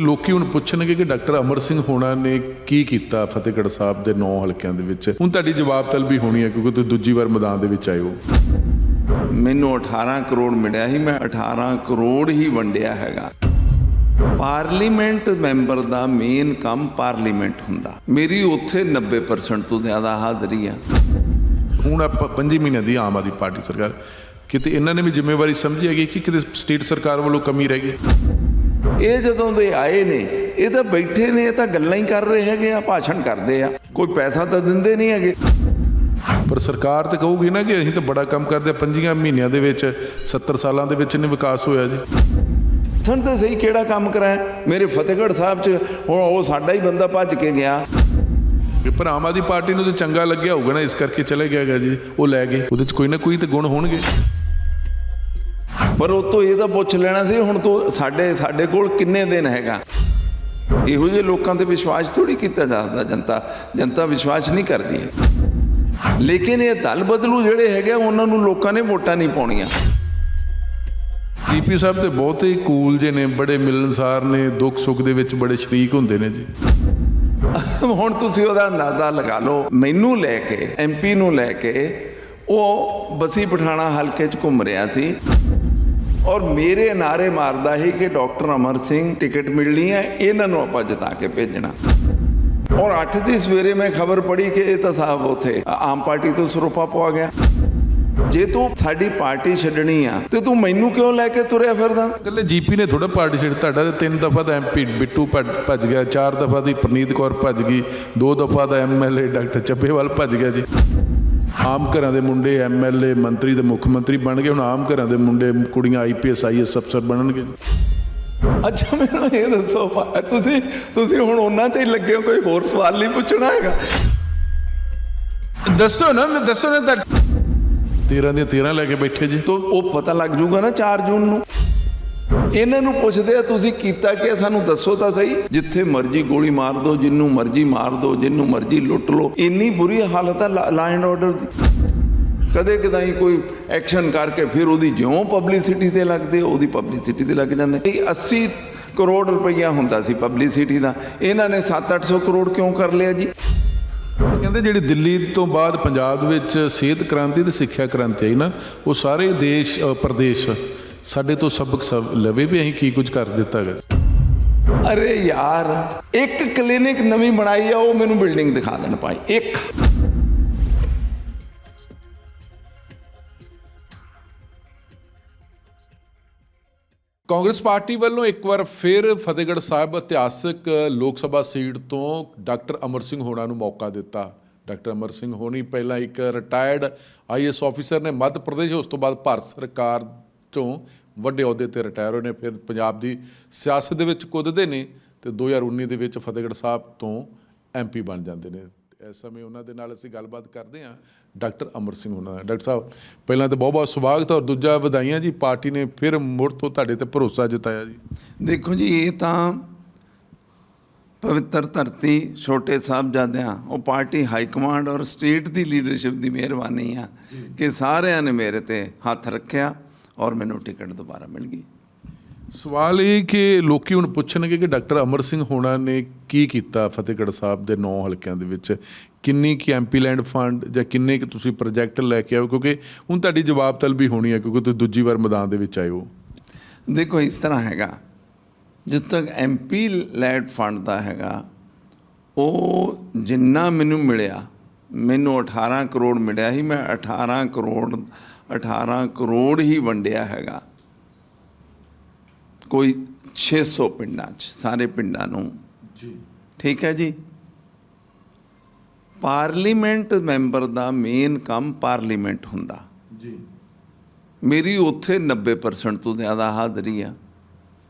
ਲੋਕੀ ਹੁਣ ਪੁੱਛਣਗੇ ਕਿ ਡਾਕਟਰ ਅਮਰ ਸਿੰਘ ਹੋਣਾ ਨੇ ਕੀ ਕੀਤਾ ਫਤਿਹਗੜ੍ਹ ਸਾਹਿਬ ਦੇ ਨੌ ਹਲਕਿਆਂ ਦੇ ਵਿੱਚ। ਹੁਣ ਤੁਹਾਡੀ ਜਵਾਬ ਤਲਬੀ ਹੋਣੀ ਹੈ ਕਿਉਂਕਿ ਤੁਸੀਂ ਦੂਜੀ ਵਾਰ ਮੈਦਾਨ ਦੇ ਵਿੱਚ ਆਏ ਹੋ। ਮੈਨੂੰ 18 ਕਰੋੜ ਮਿਲਿਆ ਸੀ ਮੈਂ 18 ਕਰੋੜ ਹੀ ਵੰਡਿਆ ਹੈਗਾ। ਪਾਰਲੀਮੈਂਟ ਮੈਂਬਰ ਦਾ ਮੇਨ ਕੰਮ ਪਾਰਲੀਮੈਂਟ ਹੁੰਦਾ। ਮੇਰੀ ਉੱਥੇ 90% ਤੋਂ ਜ਼ਿਆਦਾ ਹਾਜ਼ਰੀ ਆ। ਹੁਣ ਆਪਾਂ 5 ਮਹੀਨਿਆਂ ਦੀ ਆਮ ਆਦਮੀ ਪਾਰਟੀ ਸਰਕਾਰ ਕਿਤੇ ਇਹਨਾਂ ਨੇ ਵੀ ਜ਼ਿੰਮੇਵਾਰੀ ਸਮਝੀ ਹੈਗੀ ਕਿ ਕਿਤੇ ਸਟੇਟ ਸਰਕਾਰ ਵੱਲੋਂ ਕਮੀ ਰਹਿ ਗਈ? ਇਹ ਜਦੋਂ ਦੇ ਆਏ ਨੇ ਇਹ ਤਾਂ ਬੈਠੇ ਨੇ ਇਹ ਤਾਂ ਗੱਲਾਂ ਹੀ ਕਰ ਰਹੇ ਹੈਗੇ ਆ ਭਾਸ਼ਣ ਕਰਦੇ ਆ। ਕੋਈ ਪੈਸਾ ਤਾਂ ਦਿੰਦੇ ਨਹੀਂ ਹੈਗੇ। ਪਰ ਸਰਕਾਰ ਤੇ ਕਹੂਗੀ ਨਾ ਕਿ ਅਸੀਂ ਤਾਂ ਬੜਾ ਕੰਮ ਕਰਦੇ ਹਾਂ ਪੰਜੀਆਂ ਮਹੀਨਿਆਂ ਦੇ ਵਿੱਚ 70 ਸਾਲਾਂ ਦੇ ਵਿੱਚ ਨਹੀਂ ਵਿਕਾਸ ਹੋਇਆ ਜੀ। ਸੁਣ ਤਾਂ ਸਹੀ ਕਿਹੜਾ ਕੰਮ ਕਰਾਇਆ? ਮੇਰੇ ਫਤਿਹਗੜ੍ਹ ਸਾਹਿਬ 'ਚ ਹੁਣ ਉਹ ਸਾਡਾ ਹੀ ਬੰਦਾ ਭੱਜ ਕੇ ਗਿਆ। ਕਿ ਪਰ ਆਮ ਆਦਮੀ ਪਾਰਟੀ ਨੂੰ ਤਾਂ ਚੰਗਾ ਲੱਗਿਆ ਹੋਊਗਾ ਨਾ ਇਸ ਕਰਕੇ ਚਲੇ ਗਿਆ ਗਾ ਜੀ ਉਹ ਲੈ ਗਏ। ਉਹਦੇ 'ਚ ਕੋਈ ਨਾ ਕੋਈ ਤਾਂ ਗੁਣ ਹੋਣਗੇ। ਪਰ ਉਹ ਤੋਂ ਇਹ ਤਾਂ ਪੁੱਛ ਲੈਣਾ ਸੀ ਹੁਣ ਤੂੰ ਸਾਡੇ ਸਾਡੇ ਕੋਲ ਕਿੰਨੇ ਦਿਨ ਹੈਗਾ? ਇਹੋ ਜਿਹੇ ਲੋਕਾਂ ਤੇ ਵਿਸ਼ਵਾਸ ਥੋੜੀ ਕੀਤਾ ਜਾਂਦਾ ਜਨਤਾ ਜਨਤਾ ਵਿਸ਼ਵਾਸ ਨਹੀਂ ਕਰਦੀ। ਲੇਕਿਨ ਇਹ ਦਲ ਬਦਲੂ ਜਿਹੜੇ ਹੈਗੇ ਉਹਨਾਂ ਨੂੰ ਲੋਕਾਂ ਨੇ ਵੋਟਾਂ ਨਹੀਂ ਪਾਉਣੀਆਂ। ਡੀਪੀ ਸਾਹਿਬ ਤੇ ਬਹੁਤ ਹੀ ਕੂਲ ਜੇ ਨੇ ਬੜੇ ਮਿਲਨਸਾਰ ਨੇ ਦੁੱਖ ਸੁੱਖ ਦੇ ਵਿੱਚ ਬੜੇ ਸ਼ਰੀਕ ਹੁੰਦੇ ਨੇ ਜੀ। ਹੁਣ ਤੁਸੀਂ ਉਹਦਾ ਅੰਦਾਜ਼ਾ ਲਗਾ ਲਓ। ਮੈਨੂੰ ਲੈ ਕੇ ਐਮਪੀ ਨੂੰ ਲੈ ਕੇ ਉਹ ਬਸੀ ਪਠਾਣਾ ਹਲਕੇ 'ਚ ਘੁੰਮ ਰਿਹਾ ਸੀ। ਔਰ ਮੇਰੇ ਨਾਰੇ ਮਾਰਦਾ ਸੀ ਕਿ ਡਾਕਟਰ ਅਮਰ ਸਿੰਘ ਟਿਕਟ ਮਿਲਣੀ ਹੈ, ਇਹਨਾਂ ਨੂੰ ਆਪਾਂ ਜਿਤਾ ਕੇ ਭੇਜਣਾ। ਔਰ 8 ਦੀ ਸਵੇਰੇ ਮੈਂ ਖਬਰ ਪੜ੍ਹੀ ਕਿ ਇਹ ਤਾਂ ਸਾਹਿਬ ਉਥੇ ਆਮ ਪਾਰਟੀ ਤੋਂ ਸਰੋਪਾ ਪਵਾ ਗਿਆ। ਜੇ ਤੂੰ ਸਾਡੀ ਪਾਰਟੀ ਛੱਡਣੀ ਆ, ਤੇ ਤੂੰ ਮੈਨੂੰ ਕਿਉਂ ਲੈ ਕੇ ਤੁਰਿਆ ਫਿਰਦਾ? ਇਕੱਲੇ ਜੀਪੀ ਨੇ ਥੋੜਾ ਪਾਰਟੀ ਛੱਡ, ਤੁਹਾਡਾ ਤੇ ਤਿੰਨ ਦਫਾ ਦਾ ਐਮਪੀ ਬਿੱਟੂ ਭੱਜ ਭੱਜ ਗਿਆ, ਚਾਰ ਦਫਾ ਦੀ ਪ੍ਰਨੀਤ ਕੌਰ ਭੱਜ ਗਈ, ਦੋ ਦਫਾ ਦਾ ਐਮਐਲਏ ਡਾਕਟਰ ਚੱਬੇਵਾਲ ਭੱਜ ਗਿਆ ਜੀ। ਆਮ ਘਰਾਂ ਦੇ ਮੁੰਡੇ ਐਮਐਲਏ ਮੰਤਰੀ ਤੇ ਮੁੱਖ ਮੰਤਰੀ ਬਣ ਗਏ ਹੁਣ ਆਮ ਘਰਾਂ ਦੇ ਮੁੰਡੇ ਕੁੜੀਆਂ ਆਈਪੀਐਸ ਆਈਐਸ ਅਫਸਰ ਬਣਨਗੇ। ਅੱਛਾ ਮੈਨੂੰ ਇਹ ਦੱਸੋ ਤੁਸੀਂ ਤੁਸੀਂ ਹੁਣ ਉਹਨਾਂ ਤੇ ਹੀ ਲੱਗੇ ਹੋ ਕੋਈ ਹੋਰ ਸਵਾਲ ਨਹੀਂ ਪੁੱਛਣਾ ਹੈਗਾ? ਦੱਸੋ ਨਾ ਮੈਂ ਦੱਸੋ ਨਾ ਤਾਂ 13 ਦੀਆਂ 13 ਲੈ ਕੇ ਬੈਠੇ ਜੀ। ਤੋ ਉਹ ਪਤਾ ਲੱਗ ਜੂਗਾ ਨਾ 4 ਜੂਨ ਨੂੰ। ਇਹਨਾਂ ਨੂੰ ਪੁੱਛਦੇ ਆ, ਤੁਸੀਂ ਕੀਤਾ ਕਿ ਸਾਨੂੰ ਦੱਸੋ ਤਾਂ ਸਹੀ। ਜਿੱਥੇ ਮਰਜ਼ੀ ਗੋਲੀ ਮਾਰ ਦਿਓ, ਜਿੰਨੂੰ ਮਰਜ਼ੀ ਮਾਰ ਦਿਓ, ਜਿੰਨੂੰ ਮਰਜ਼ੀ ਲੁੱਟ ਲਓ। ਇੰਨੀ ਬੁਰੀ ਹਾਲਤ ਆ ਲਾ ਐਂਡ ਆਰਡਰ ਦੀ। ਕਦੇ ਕਦਾਈ ਕੋਈ ਐਕਸ਼ਨ ਕਰਕੇ ਫਿਰ ਉਹਦੀ ਜਿਉਂ ਪਬਲਿਸਿਟੀ ਤੇ ਲੱਗਦੇ, ਉਹਦੀ ਪਬਲਿਸਿਟੀ ਤੇ ਲੱਗ ਜਾਂਦੇ। ਇਹ 80 ਕਰੋੜ ਰੁਪਈਆ ਹੁੰਦਾ ਸੀ ਪਬਲਿਸਿਟੀ ਦਾ। ਇਹਨਾਂ ਨੇ 7-800 ਕਰੋੜ ਕਿਉਂ ਕਰ ਲਿਆ ਜੀ? ਕਹਿੰਦੇ ਜਿਹੜੀ ਦਿੱਲੀ ਤੋਂ ਬਾਅਦ ਪੰਜਾਬ ਵਿੱਚ ਸਿਹਤ ਕ੍ਰਾਂਤੀ ਤੇ ਸਿੱਖਿਆ ਕ੍ਰਾਂਤੀ ਆਈ ਨਾ, ਉਹ ਸਾਰੇ ਦੇਸ਼ ਪ੍ਰਦੇਸ਼ ਸਾਡੇ ਤੋਂ ਸਬਕ ਸਭ ਲਵੇ ਵੀ ਅਸੀਂ ਕੀ ਕੁਝ ਕਰ ਦਿੱਤਾ ਗਾ। ਅਰੇ ਯਾਰ ਇੱਕ ਕਲੀਨਿਕ ਨਵੀਂ ਬਣਾਈ ਆ ਉਹ ਮੈਨੂੰ ਬਿਲਡਿੰਗ ਦਿਖਾ ਦੇਣ ਭਾਈ ਇੱਕ। ਕਾਂਗਰਸ ਪਾਰਟੀ ਵੱਲੋਂ ਇੱਕ ਵਾਰ ਫਿਰ ਫਤਿਹਗੜ੍ਹ ਸਾਹਿਬ ਇਤਿਹਾਸਕ ਲੋਕ ਸਭਾ ਸੀਟ ਤੋਂ ਡਾਕਟਰ ਅਮਰ ਸਿੰਘ ਹੋਣਾ ਨੂੰ ਮੌਕਾ ਦਿੱਤਾ। ਡਾਕਟਰ ਅਮਰ ਸਿੰਘ ਹੋਣੀ ਪਹਿਲਾਂ ਇੱਕ ਰਿਟਾਇਰਡ ਆਈਐਸ ਆਫੀਸਰ ਨੇ ਮੱਧ ਪ੍ਰਦੇਸ਼ ਉਸ ਤੋਂ ਬਾਅਦ ਭਾਰਤ ਸਰਕਾਰ ਤੋਂ ਵੱਡੇ ਅਹੁਦੇ ਤੇ ਰਿਟਾਇਰ ਹੋਏ ਨੇ। ਫਿਰ ਪੰਜਾਬ ਦੀ ਸਿਆਸਤ ਦੇ ਵਿੱਚ ਕੁੱਦਦੇ ਨੇ ਤੇ 2019 ਦੇ ਵਿੱਚ ਫਤਿਹਗੜ੍ਹ ਸਾਹਿਬ ਤੋਂ ਐਮਪੀ ਬਣ ਜਾਂਦੇ ਨੇ। ਇਸ ਸਮੇਂ ਉਹਨਾਂ ਦੇ ਨਾਲ ਅਸੀਂ ਗੱਲਬਾਤ ਕਰਦੇ ਹਾਂ। ਡਾਕਟਰ ਅਮਰ ਸਿੰਘ ਹੋਣਾ ਨਾਲ। ਡਾਕਟਰ ਸਾਹਿਬ ਪਹਿਲਾਂ ਤਾਂ ਬਹੁਤ ਬਹੁਤ ਸਵਾਗਤ ਔਰ ਦੂਜਾ ਵਧਾਈਆਂ ਜੀ। ਪਾਰਟੀ ਨੇ ਫਿਰ ਮੁੜ ਤੋਂ ਤੁਹਾਡੇ ਤੇ ਭਰੋਸਾ ਜਤਾਇਆ ਜੀ। ਦੇਖੋ ਜੀ ਇਹ ਤਾਂ ਪਵਿੱਤਰ ਧਰਤੀ ਛੋਟੇ ਸਾਹਿਬਜ਼ਾਦਿਆਂ ਉਹ ਪਾਰਟੀ ਹਾਈ ਕਮਾਂਡ ਔਰ ਸਟੇਟ ਦੀ ਲੀਡਰਸ਼ਿਪ ਦੀ ਮਿਹਰਬਾਨੀ ਆ ਕਿ ਸਾਰਿਆਂ ਨੇ ਮੇਰੇ ਤੇ ਹੱਥ ਰੱਖਿਆ। ਔਰ ਮੈਨੂੰ ਟਿਕਟ ਦੁਬਾਰਾ ਮਿਲ ਗਈ। ਸਵਾਲ ਇਹ ਕਿ ਲੋਕੀ ਹੁਣ ਪੁੱਛਣਗੇ ਕਿ ਡਾਕਟਰ ਅਮਰ ਸਿੰਘ ਹੋਣਾ ਨੇ ਕੀ ਕੀਤਾ ਫਤਿਹਗੜ੍ਹ ਸਾਹਿਬ ਦੇ ਨੌ ਹਲਕਿਆਂ ਦੇ ਵਿੱਚ? ਕਿੰਨੀ ਕੀ ਐਮਪੀ ਲੈਂਡ ਫੰਡ ਜਾਂ ਕਿੰਨੇ ਕਿ ਤੁਸੀਂ ਪ੍ਰੋਜੈਕਟ ਲੈ ਕੇ ਆਓ? ਕਿਉਂਕਿ ਹੁਣ ਤੁਹਾਡੀ ਜਵਾਬ ਤਲਬੀ ਹੋਣੀ ਹੈ ਕਿਉਂਕਿ ਤੁਸੀਂ ਦੂਜੀ ਵਾਰ ਮੈਦਾਨ ਦੇ ਵਿੱਚ ਆਏ ਹੋ। ਦੇਖੋ ਇਸ ਤਰ੍ਹਾਂ ਹੈਗਾ। ਜਦ ਤੱਕ ਐਮਪੀ ਲੈਡ ਫੰਡ ਦਾ ਹੈਗਾ ਉਹ ਜਿੰਨਾ ਮੈਨੂੰ ਮਿਲਿਆ ਮੈਨੂੰ 18 ਕਰੋੜ ਮਿਲਿਆ ਸੀ ਮੈਂ 18 ਕਰੋੜ 18 ਕਰੋੜ ਹੀ ਵੰਡਿਆ ਹੈਗਾ। ਕੋਈ 600 ਪਿੰਡਾਂ 'ਚ ਸਾਰੇ ਪਿੰਡਾਂ ਨੂੰ। ਜੀ। ਠੀਕ ਹੈ ਜੀ? ਪਾਰਲੀਮੈਂਟ ਮੈਂਬਰ ਦਾ ਮੇਨ ਕੰਮ ਪਾਰਲੀਮੈਂਟ ਹੁੰਦਾ। ਜੀ। ਮੇਰੀ ਉੱਥੇ 90% ਤੋਂ ਜ਼ਿਆਦਾ ਹਾਜ਼ਰੀ ਆ।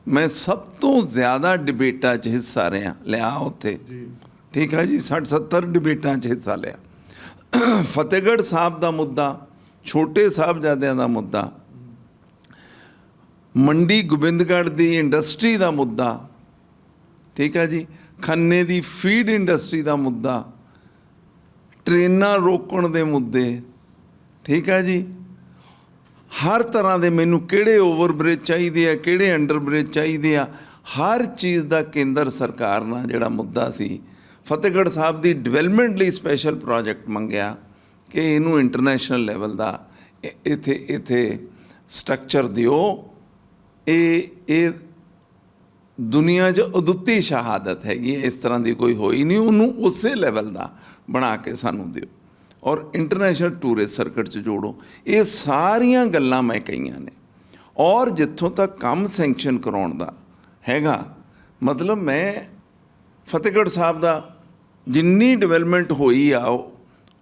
ਮੈਂ ਸਭ ਤੋਂ ਜ਼ਿਆਦਾ ਡਿਬੇਟਾਂ 'ਚ ਹਿੱਸਾ ਰਿਹਾ ਲਿਆ ਉੱਥੇ। ਜੀ। ਠੀਕ ਹੈ ਜੀ? 60 70 ਡਿਬੇਟਾਂ 'ਚ ਹਿੱਸਾ ਲਿਆ। ਫਤਿਹਗੜ੍ਹ ਸਾਹਿਬ ਦਾ ਮੁੱਦਾ ਛੋਟੇ ਸਾਹਿਬਜ਼ਾਦਿਆਂ ਦਾ ਮੁੱਦਾ, ਮੰਡੀ ਗੋਬਿੰਦਗੜ੍ਹ ਦੀ ਇੰਡਸਟਰੀ ਦਾ ਮੁੱਦਾ, ਠੀਕ ਹੈ ਜੀ, ਖੰਨੇ ਦੀ ਫੀਡ ਇੰਡਸਟਰੀ ਦਾ ਮੁੱਦਾ, ਟ੍ਰੇਨਾਂ ਰੋਕਣ ਦੇ ਮੁੱਦੇ, ਠੀਕ ਹੈ ਜੀ, ਹਰ ਤਰ੍ਹਾਂ ਦੇ ਮੈਨੂੰ ਕਿਹੜੇ ਓਵਰਬ੍ਰਿਜ ਚਾਹੀਦੇ ਆ, ਕਿਹੜੇ ਅੰਡਰਬ੍ਰਿਜ ਚਾਹੀਦੇ ਆ, ਹਰ ਚੀਜ਼ ਦਾ ਕੇਂਦਰ ਸਰਕਾਰ ਨਾਲ ਜਿਹੜਾ ਮੁੱਦਾ ਸੀ, ਫਤਿਹਗੜ੍ਹ ਸਾਹਿਬ ਦੀ ਡਿਵੈਲਪਮੈਂਟ ਲਈ ਸਪੈਸ਼ਲ ਪ੍ਰੋਜੈਕਟ ਮੰਗਿਆ। ਕਿ ਇਹਨੂੰ ਇੰਟਰਨੈਸ਼ਨਲ ਲੈਵਲ ਦਾ ਇੱਥੇ ਇੱਥੇ ਸਟਰਕਚਰ ਦਿਓ। ਇਹ ਇਹ ਦੁਨੀਆ 'ਚ ਅਦੁੱਤੀ ਸ਼ਹਾਦਤ ਹੈਗੀ ਹੈ, ਇਸ ਤਰ੍ਹਾਂ ਦੀ ਕੋਈ ਹੋਈ ਨਹੀਂ। ਉਹਨੂੰ ਉਸੇ ਲੈਵਲ ਦਾ ਬਣਾ ਕੇ ਸਾਨੂੰ ਦਿਓ। ਔਰ ਇੰਟਰਨੈਸ਼ਨਲ ਟੂਰਿਸਟ ਸਰਕਟ 'ਚ ਜੋੜੋ। ਇਹ ਸਾਰੀਆਂ ਗੱਲਾਂ ਮੈਂ ਕਹੀਆਂ ਨੇ। ਔਰ ਜਿੱਥੋਂ ਤੱਕ ਕੰਮ ਸੈਂਕਸ਼ਨ ਕਰਾਉਣ ਦਾ ਹੈਗਾ ਮਤਲਬ ਮੈਂ ਫਤਿਹਗੜ੍ਹ ਸਾਹਿਬ ਦਾ ਜਿੰਨੀ ਡਿਵੈਲਪਮੈਂਟ ਹੋਈ ਆ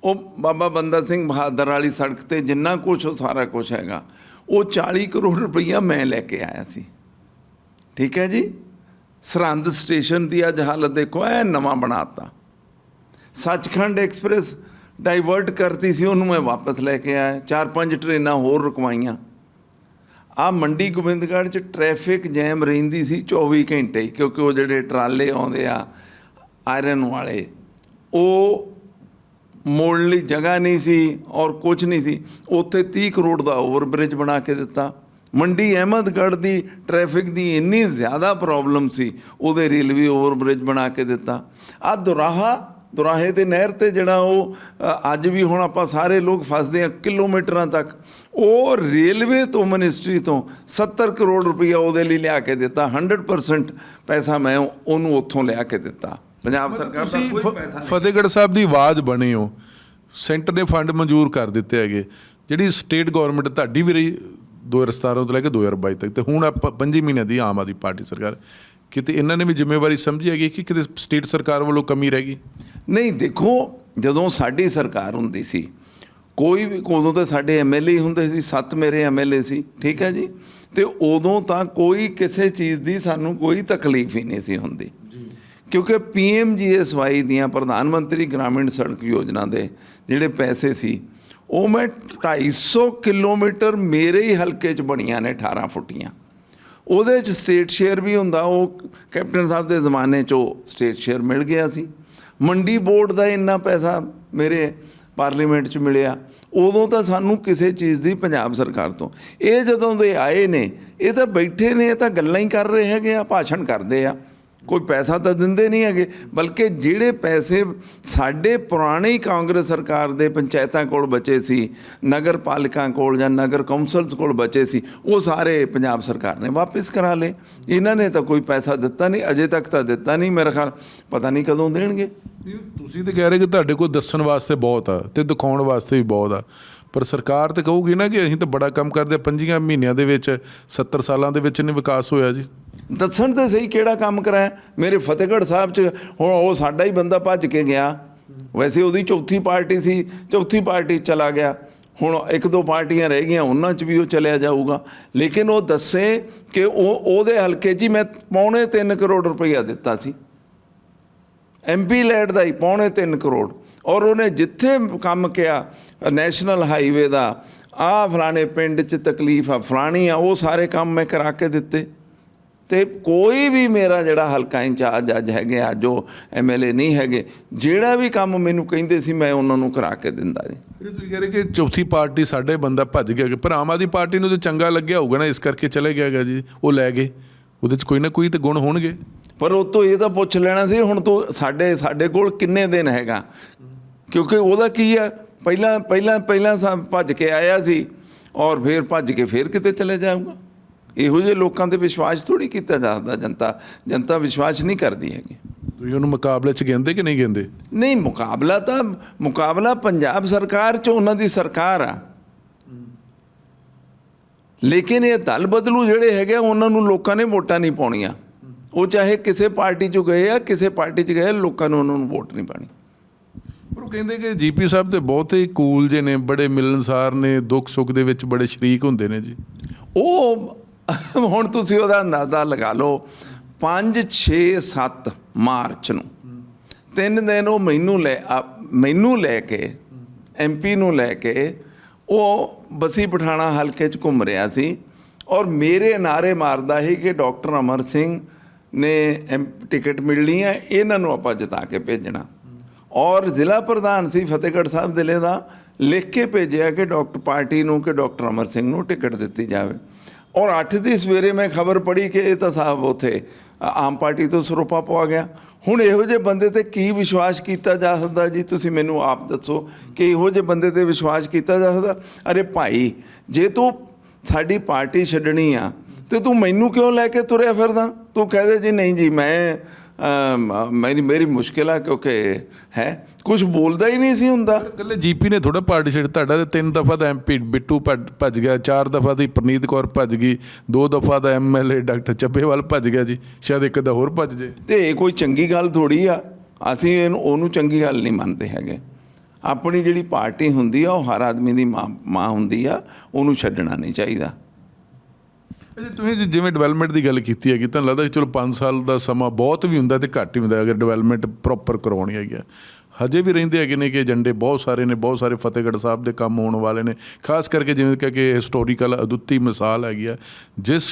ਉਹ ਬਾਬਾ ਬੰਦਾ ਸਿੰਘ ਬਹਾਦਰ ਵਾਲੀ ਸੜਕ ਤੇ ਜਿੰਨਾ ਕੁਝ ਉਹ ਸਾਰਾ ਕੁਝ ਹੈਗਾ, ਉਹ 40 ਕਰੋੜ ਰੁਪਈਆ ਮੈਂ ਲੈ ਕੇ ਆਇਆ ਸੀ। ਠੀਕ ਹੈ ਜੀ? ਸਰਹੰਦ ਸਟੇਸ਼ਨ ਦੀ ਅੱਜ ਹਾਲਤ ਦੇਖੋ, ਐ ਨਵਾਂ ਬਣਾਤਾ। ਸੱਚਖੰਡ ਐਕਸਪ੍ਰੈਸ ਡਾਈਵਰਟ ਕਰਤੀ ਸੀ, ਉਹਨੂੰ ਮੈਂ ਵਾਪਸ ਲੈ ਕੇ ਆਇਆ, ਚਾਰ ਪੰਜ ਟ੍ਰੇਨਾਂ ਹੋਰ ਰੁਕਵਾਈਆਂ। ਆ ਮੰਡੀ ਗੋਬਿੰਦਗੜ੍ਹ ਚ ਟ੍ਰੈਫਿਕ ਜੈਮ ਰਹਿੰਦੀ ਸੀ 24 ਘੰਟੇ, ਕਿਉਂਕਿ ਉਹ ਜਿਹੜੇ ਟਰਾਲੇ ਆਉਂਦੇ ਆ ਆਇਰਨ ਵਾਲੇ, ਉਹ ਮੋੜਨ ਲਈ ਜਗ੍ਹਾ ਨਹੀਂ ਸੀ ਔਰ ਕੁਝ ਨਹੀਂ ਸੀ। ਉੱਥੇ 30 ਕਰੋੜ ਦਾ ਓਵਰਬ੍ਰਿਜ ਬਣਾ ਕੇ ਦਿੱਤਾ। ਮੰਡੀ ਅਹਿਮਦਗੜ੍ਹ ਦੀ ਟ੍ਰੈਫਿਕ ਦੀ ਇੰਨੀ ਜ਼ਿਆਦਾ ਪ੍ਰੋਬਲਮ ਸੀ, ਉਹਦੇ ਰੇਲਵੇ ਓਵਰਬ੍ਰਿਜ ਬਣਾ ਕੇ ਦਿੱਤਾ। ਆ ਦੁਰਾਹਾ, ਦੁਰਾਹੇ ਦੇ ਨਹਿਰ ਤੇ ਜਿਹੜਾ ਉਹ ਅੱਜ ਵੀ ਹੁਣ ਆਪਾਂ ਸਾਰੇ ਲੋਕ ਫਸਦੇ ਆ ਕਿਲੋਮੀਟਰਾਂ ਤੱਕ, ਉਹ ਰੇਲਵੇ ਤੋਂ, ਮਿਨਿਸਟਰੀ ਤੋਂ 70 ਕਰੋੜ ਰੁਪਈਆ ਉਹਦੇ ਲਈ ਲਿਆ ਕੇ ਦਿੱਤਾ। 100% ਪੈਸਾ ਮੈਂ ਉਹਨੂੰ ਉੱਥੋਂ ਲਿਆ ਕੇ ਦਿੱਤਾ। ਪੰਜਾਬ ਸਰਕਾਰ ਦਾ ਕੋਈ ਪੈਸਾ ਨਹੀਂ ਫਤਿਹਗੜ੍ਹ ਸਾਹਿਬ ਦੀ ਆਵਾਜ਼ ਬਣੇ ਹੋ। ਸੈਂਟਰ ਨੇ ਫੰਡ ਮਨਜ਼ੂਰ ਕਰ ਦਿੱਤੇ ਹੈਗੇ। ਜਿਹੜੀ ਸਟੇਟ ਗਵਰਨਮੈਂਟ ਤੁਹਾਡੀ ਵੀ ਰਹੀ 2017 ਤੋਂ ਲੈ ਕੇ 2022 ਤੱਕ ਤੇ ਹੁਣ ਆਪਾਂ ਪੰਜੀ ਮਹੀਨੇ ਦੀ ਆਮ ਆਦਮੀ ਪਾਰਟੀ ਸਰਕਾਰ। ਕਿਤੇ ਇਹਨਾਂ ਨੇ ਵੀ ਜ਼ਿੰਮੇਵਾਰੀ ਸਮਝੀ ਹੈਗੀ ਕਿ ਕਿਤੇ ਸਟੇਟ ਸਰਕਾਰ ਵੱਲੋਂ ਕਮੀ ਰਹਿ ਗਈ? ਨਹੀਂ ਦੇਖੋ ਜਦੋਂ ਸਾਡੀ ਸਰਕਾਰ ਹੁੰਦੀ ਸੀ ਕੋਈ ਵੀ ਉਦੋਂ ਤਾਂ ਸਾਡੇ ਐਮਐਲਏ ਹੁੰਦੇ ਸੀ ਸੱਤ ਮੇਰੇ ਐਮਐਲਏ ਸੀ ਠੀਕ ਹੈ ਜੀ? ਤੇ ਉਦੋਂ ਤਾਂ ਕੋਈ ਕਿਸੇ ਚੀਜ਼ ਦੀ ਸਾਨੂੰ ਕੋਈ ਤਕਲੀਫ ਹੀ ਨਹੀਂ ਸੀ ਹੁੰਦੀ। ਕਿਉਂਕਿ ਪੀਐਮਜੀਐਸਵਾਈ ਦੀਆਂ ਪ੍ਰਧਾਨ ਮੰਤਰੀ ਗ੍ਰਾਮੀਣ ਸੜਕ ਯੋਜਨਾ ਦੇ ਜਿਹੜੇ ਪੈਸੇ ਸੀ, ਉਹ ਮੈਂ 250 ਕਿਲੋਮੀਟਰ ਮੇਰੇ ਹੀ ਹਲਕੇ 'ਚ ਬਣੀਆਂ ਨੇ 18 ਫੁੱਟੀਆਂ। ਉਹਦੇ 'ਚ ਸਟੇਟ ਸ਼ੇਅਰ ਵੀ ਹੁੰਦਾ, ਉਹ ਕੈਪਟਨ ਸਾਹਿਬ ਦੇ ਜ਼ਮਾਨੇ 'ਚ ਉਹ ਸਟੇਟ ਸ਼ੇਅਰ ਮਿਲ ਗਿਆ ਸੀ। ਮੰਡੀ ਬੋਰਡ ਦਾ ਇੰਨਾ ਪੈਸਾ ਮੇਰੇ ਪਾਰਲੀਮੈਂਟ 'ਚ ਮਿਲਿਆ। ਉਦੋਂ ਤਾਂ ਸਾਨੂੰ ਕਿਸੇ ਚੀਜ਼ ਦੀ ਪੰਜਾਬ ਸਰਕਾਰ ਤੋਂ। ਇਹ ਜਦੋਂ ਦੇ ਆਏ ਨੇ, ਇਹ ਤਾਂ ਬੈਠੇ ਨੇ, ਇਹ ਤਾਂ ਗੱਲਾਂ ਹੀ ਕਰ ਰਹੇ ਹੈਗੇ ਆ, ਭਾਸ਼ਣ ਕਰਦੇ ਆ। ਕੋਈ ਪੈਸਾ ਤਾਂ ਦਿੰਦੇ ਨਹੀਂ ਹੈਗੇ, ਬਲਕਿ ਜਿਹੜੇ ਪੈਸੇ ਸਾਡੇ ਪੁਰਾਣੀ ਕਾਂਗਰਸ ਸਰਕਾਰ ਦੇ ਪੰਚਾਇਤਾਂ ਕੋਲ ਬਚੇ ਸੀ, ਨਗਰ ਪਾਲਿਕਾਂ ਕੋਲ ਜਾਂ ਨਗਰ ਕੌਂਸਲਸ ਕੋਲ ਬਚੇ ਸੀ, ਉਹ ਸਾਰੇ ਪੰਜਾਬ ਸਰਕਾਰ ਨੇ ਵਾਪਸ ਕਰਾ ਲਏ। ਇਹਨਾਂ ਨੇ ਤਾਂ ਕੋਈ ਪੈਸਾ ਦਿੱਤਾ ਨਹੀਂ, ਅਜੇ ਤੱਕ ਤਾਂ ਦਿੱਤਾ ਨਹੀਂ ਮੇਰੇ ਖਿਆਲ, ਪਤਾ ਨਹੀਂ ਕਦੋਂ ਦੇਣਗੇ। ਤੁਸੀਂ ਤਾਂ ਕਹਿ ਰਹੇ ਕਿ ਤੁਹਾਡੇ ਕੋਲ ਦੱਸਣ ਵਾਸਤੇ ਬਹੁਤ ਆ ਤੇ ਦਿਖਾਉਣ ਵਾਸਤੇ ਵੀ ਬਹੁਤ ਆ, ਪਰ ਸਰਕਾਰ ਤੇ ਕਹੂਗੀ ਨਾ ਕਿ ਅਸੀਂ ਤਾਂ ਬੜਾ ਕੰਮ ਕਰਦੇ ਆ, ਪੰਜੀਆਂ ਮਹੀਨਿਆਂ ਦੇ ਵਿੱਚ 70 ਸਾਲਾਂ ਦੇ ਵਿੱਚ ਨਹੀਂ ਵਿਕਾਸ ਹੋਇਆ ਜੀ। ਦੱਸਣ ਤੇ ਸਹੀ ਕਿਹੜਾ ਕੰਮ ਕਰਾਇਆ ਮੇਰੇ ਫਤਿਹਗੜ੍ਹ ਸਾਹਿਬ 'ਚ ਹੁਣ ਉਹ ਸਾਡਾ ਹੀ ਬੰਦਾ ਭੱਜ ਕੇ ਗਿਆ। ਵੈਸੇ ਉਹਦੀ ਚੌਥੀ ਪਾਰਟੀ ਸੀ, ਚੌਥੀ ਪਾਰਟੀ ਚਲਾ ਗਿਆ। ਹੁਣ ਇੱਕ ਦੋ ਪਾਰਟੀਆਂ ਰਹਿ ਗਈਆਂ, ਉਹਨਾਂ 'ਚ ਵੀ ਉਹ ਚਲਿਆ ਜਾਊਗਾ। ਲੇਕਿਨ ਉਹ ਦੱਸੇ ਕਿ ਉਹ, ਉਹਦੇ ਹਲਕੇ 'ਚ ਹੀ ਮੈਂ ਪੌਣੇ 3 ਕਰੋੜ ਰੁਪਈਆ ਦਿੱਤਾ ਸੀ। ਐਮਪੀ ਲੈਟ ਦਾ ਹੀ ਪੌਣੇ 3 ਕਰੋੜ। ਔਰ ਉਹਨੇ ਜਿੱਥੇ ਕੰਮ ਕਿਹਾ, ਨੈਸ਼ਨਲ ਹਾਈਵੇ ਦਾ ਆ ਫਲਾਣੇ ਪਿੰਡ 'ਚ ਤਕਲੀਫ ਆ, ਫਲਾਣੀ ਆ, ਉਹ ਸਾਰੇ ਕੰਮ ਮੈਂ ਕਰਾ ਕੇ ਦਿੱਤੇ। ਤੇ ਕੋਈ ਵੀ ਮੇਰਾ ਜਿਹੜਾ ਹਲਕਾ ਇੰਚਾਰਜ ਅੱਜ ਹੈਗੇ ਆ ਜੋ ਐਮਐਲਏ ਨਹੀਂ ਹੈਗੇ ਜਿਹੜਾ ਵੀ ਕੰਮ ਮੈਨੂੰ ਕਹਿੰਦੇ ਸੀ ਮੈਂ ਉਹਨਾਂ ਨੂੰ ਕਰਾ ਕੇ ਦਿੰਦਾ ਜੀ। ਇਹ ਤੁਸੀਂ ਕਹਿ ਰਹੇ ਕਿ ਚੌਥੀ ਪਾਰਟੀ ਸਾਡੇ ਬੰਦਾ ਭੱਜ ਗਿਆ ਕਿ ਪਰ ਆਮ ਆਦਮੀ ਪਾਰਟੀ ਨੂੰ ਤੇ ਚੰਗਾ ਲੱਗਿਆ ਹੋਊਗਾ ਨਾ ਇਸ ਕਰਕੇ ਚਲੇ ਗਿਆ ਗਾ ਜੀ ਉਹ ਲੈ ਗਏ। ਉਹਦੇ ਚ ਕੋਈ ਨਾ ਕੋਈ ਤੇ ਗੁਣ ਹੋਣਗੇ। ਪਰ ਉਹ ਤੋਂ ਇਹ ਤਾਂ ਪੁੱਛ ਲੈਣਾ ਸੀ ਹੁਣ ਤੂੰ ਸਾਡੇ ਸਾਡੇ ਕੋਲ ਕਿੰਨੇ ਦਿਨ ਹੈਗਾ? ਕਿਉਂਕਿ ਉਹਦਾ ਕੀ ਆ ਪਹਿਲਾਂ ਪਹਿਲਾਂ ਪਹਿਲਾਂ ਭੱਜ ਕੇ ਆਇਆ ਸੀ ਔਰ ਫਿਰ ਭੱਜ ਕੇ ਫਿਰ ਕਿਤੇ ਚਲੇ ਜਾਊਗਾ। ਇਹੋ ਜਿਹੇ ਲੋਕਾਂ ਤੇ ਵਿਸ਼ਵਾਸ ਥੋੜੀ ਕੀਤਾ ਜਾਂਦਾ ਜਨਤਾ ਜਨਤਾ ਵਿਸ਼ਵਾਸ ਨਹੀਂ ਕਰਦੀ ਹੈਗੀ। ਤੁਸੀਂ ਉਹਨੂੰ ਮੁਕਾਬਲੇ ਚ ਕਹਿੰਦੇ ਕਿ ਨਹੀਂ ਕਹਿੰਦੇ? ਨਹੀਂ ਮੁਕਾਬਲਾ ਤਾਂ ਮੁਕਾਬਲਾ ਪੰਜਾਬ ਸਰਕਾਰ ਚ ਉਹਨਾਂ ਦੀ ਸਰਕਾਰ ਆ। ਲੇਕਿਨ ਇਹ ਦਲ ਬਦਲੂ ਜਿਹੜੇ ਹੈਗੇ ਉਹਨਾਂ ਨੂੰ ਲੋਕਾਂ ਨੇ ਵੋਟਾਂ ਨਹੀਂ ਪਾਉਣੀਆਂ। ਉਹ ਚਾਹੇ ਕਿਸੇ ਪਾਰਟੀ ਚ ਗਏ ਆ ਕਿਸੇ ਪਾਰਟੀ ਚ ਗਏ ਲੋਕਾਂ ਨੂੰ ਉਹਨਾਂ ਨੂੰ ਵੋਟ ਨਹੀਂ ਪਾਣੀ ਪਰ ਉਹ ਕਹਿੰਦੇ ਕਿ ਜੀਪੀ ਸਾਹਿਬ ਤੇ ਬਹੁਤ ਹੀ ਕੂਲ ਜੇ ਨੇ ਬੜੇ ਮਿਲਨਸਾਰ ਨੇ ਦੁੱਖ ਸੁੱਖ ਦੇ ਵਿੱਚ ਬੜੇ ਸ਼ਰੀਕ ਹੁੰਦੇ ਨੇ ਜੀ। ਉਹ ਹੁਣ ਤੁਸੀਂ ਉਹਦਾ ਅੰਦਾਜ਼ਾ ਲਗਾ ਲਓ। 5 6 7 ਮਾਰਚ ਨੂੰ। ਤਿੰਨ ਦਿਨ ਉਹ ਮੈਨੂੰ ਲੈ ਮੈਨੂੰ ਲੈ ਕੇ ਐਮਪੀ ਨੂੰ ਲੈ ਕੇ ਉਹ ਬਸੀ ਪਠਾਣਾ ਹਲਕੇ 'ਚ ਘੁੰਮ ਰਿਹਾ ਸੀ। ਔਰ ਮੇਰੇ ਨਾਰੇ ਮਾਰਦਾ ਸੀ ਕਿ ਡਾਕਟਰ ਅਮਰ ਸਿੰਘ ਨੇ ਐਮ- ਟਿਕਟ ਮਿਲਣੀ ਹੈ, ਇਹਨਾਂ ਨੂੰ ਆਪਾਂ ਜਿਤਾ ਕੇ ਭੇਜਣਾ। ਔਰ ਜ਼ਿਲ੍ਹਾ ਪ੍ਰਧਾਨ ਸੀ ਫਤਿਹਗੜ੍ਹ ਸਾਹਿਬ ਜ਼ਿਲ੍ਹੇ ਦਾ, ਲਿਖ ਕੇ ਭੇਜਿਆ ਕਿ ਡਾਕਟਰ ਪਾਰਟੀ ਨੂੰ ਕਿ ਡਾਕਟਰ ਅਮਰ ਸਿੰਘ ਨੂੰ ਟਿਕਟ ਦਿੱਤੀ ਜਾਵੇ। ਔਰ 8 ਦੀ ਸਵੇਰੇ ਮੈਂ ਖਬਰ ਪੜ੍ਹੀ ਕਿ ਇਹ ਤਾਂ ਸਾਹਿਬ ਉਥੇ ਆਮ ਪਾਰਟੀ ਤੋਂ ਸਰੋਪਾ ਪਵਾ ਗਿਆ। ਹੁਣ ਇਹੋ ਜਿਹੇ ਬੰਦੇ ਤੇ ਕੀ ਵਿਸ਼ਵਾਸ ਕੀਤਾ ਜਾ ਸਕਦਾ ਜੀ? ਤੁਸੀਂ ਮੈਨੂੰ ਆਪ ਦੱਸੋ ਕਿ ਇਹੋ ਜਿਹੇ ਬੰਦੇ ਤੇ ਵਿਸ਼ਵਾਸ ਕੀਤਾ ਜਾ ਸਕਦਾ? ਅਰੇ ਭਾਈ, ਜੇ ਤੂੰ ਸਾਡੀ ਪਾਰਟੀ ਛੱਡਣੀ ਆ, ਤੇ ਤੂੰ ਮੈਨੂੰ ਕਿਉਂ ਲੈ ਕੇ ਤੁਰਿਆ ਫਿਰਦਾ? ਤੂੰ ਕਹਦੇ ਜੀ, ਨਹੀਂ ਜੀ, ਮੈਂ ਮੇਰੀ ਮੇਰੀ ਮੁਸ਼ਕਿਲ ਆ ਕਿਉਂਕਿ ਹੈ ਕੁਝ ਬੋਲਦਾ ਹੀ ਨਹੀਂ ਸੀ ਹੁੰਦਾ। ਕੱਲੇ ਜੀਪੀ ਨੇ ਥੋੜਾ ਪਾਰਟੀ ਛੱਡ ਤੁਹਾਡਾ ਤੇ ਤਿੰਨ ਦਫਾ ਦਾ ਐਮਪੀ ਬਿੱਟੂ ਭੱਜ ਭੱਜ ਗਿਆ ਚਾਰ ਦਫਾ ਦੀ ਪ੍ਰਨੀਤ ਕੌਰ ਭੱਜ ਗਈ ਦੋ ਦਫਾ ਦਾ ਐਮਐਲਏ ਡਾਕਟਰ ਚੱਬੇਵਾਲ ਭੱਜ ਗਿਆ ਜੀ ਸ਼ਾਇਦ ਇੱਕ ਦਾ ਹੋਰ ਭੱਜ ਜੇ। ਤੇ ਇਹ ਕੋਈ ਚੰਗੀ ਗੱਲ ਥੋੜੀ ਆ ਅਸੀਂ ਇਹਨੂੰ ਉਹਨੂੰ ਚੰਗੀ ਗੱਲ ਨਹੀਂ ਮੰਨਦੇ ਹੈਗੇ। ਆਪਣੀ ਜਿਹੜੀ ਪਾਰਟੀ ਹੁੰਦੀ ਆ ਉਹ ਹਰ ਆਦਮੀ ਦੀ ਮਾਂ ਮਾਂ ਹੁੰਦੀ ਆ ਉਹਨੂੰ ਛੱਡਣਾ ਨਹੀਂ ਚਾਹੀਦਾ। ਅੱਛਾ, ਤੁਸੀਂ ਜਿਵੇਂ ਡਿਵੈਲਪਮੈਂਟ ਦੀ ਗੱਲ ਕੀਤੀ ਹੈਗੀ ਤੁਹਾਨੂੰ ਲੱਗਦਾ ਕਿ ਚਲੋ 5 ਸਾਲ ਦਾ ਸਮਾਂ ਬਹੁਤ ਵੀ ਹੁੰਦਾ ਤੇ ਘੱਟ ਹੀ ਹੁੰਦਾ, ਅਗਰ ਡਿਵੈਲਪਮੈਂਟ ਪ੍ਰੋਪਰ ਕਰਵਾਉਣੀ ਹੈਗੀ ਆ ਹਜੇ ਵੀ ਰਹਿੰਦੇ ਹੈਗੇ ਨੇ ਕਿ ਏਜੰਡੇ ਬਹੁਤ ਸਾਰੇ ਨੇ, ਬਹੁਤ ਸਾਰੇ ਫਤਿਹਗੜ੍ਹ ਸਾਹਿਬ ਦੇ ਕੰਮ ਹੋਣ ਵਾਲੇ ਨੇ। ਖਾਸ ਕਰਕੇ ਜਿਵੇਂ ਕਿ ਕਿ ਹਿਸਟੋਰੀਕਲ ਅਦੁੱਤੀ ਮਿਸਾਲ ਹੈਗੀ ਆ ਜਿਸ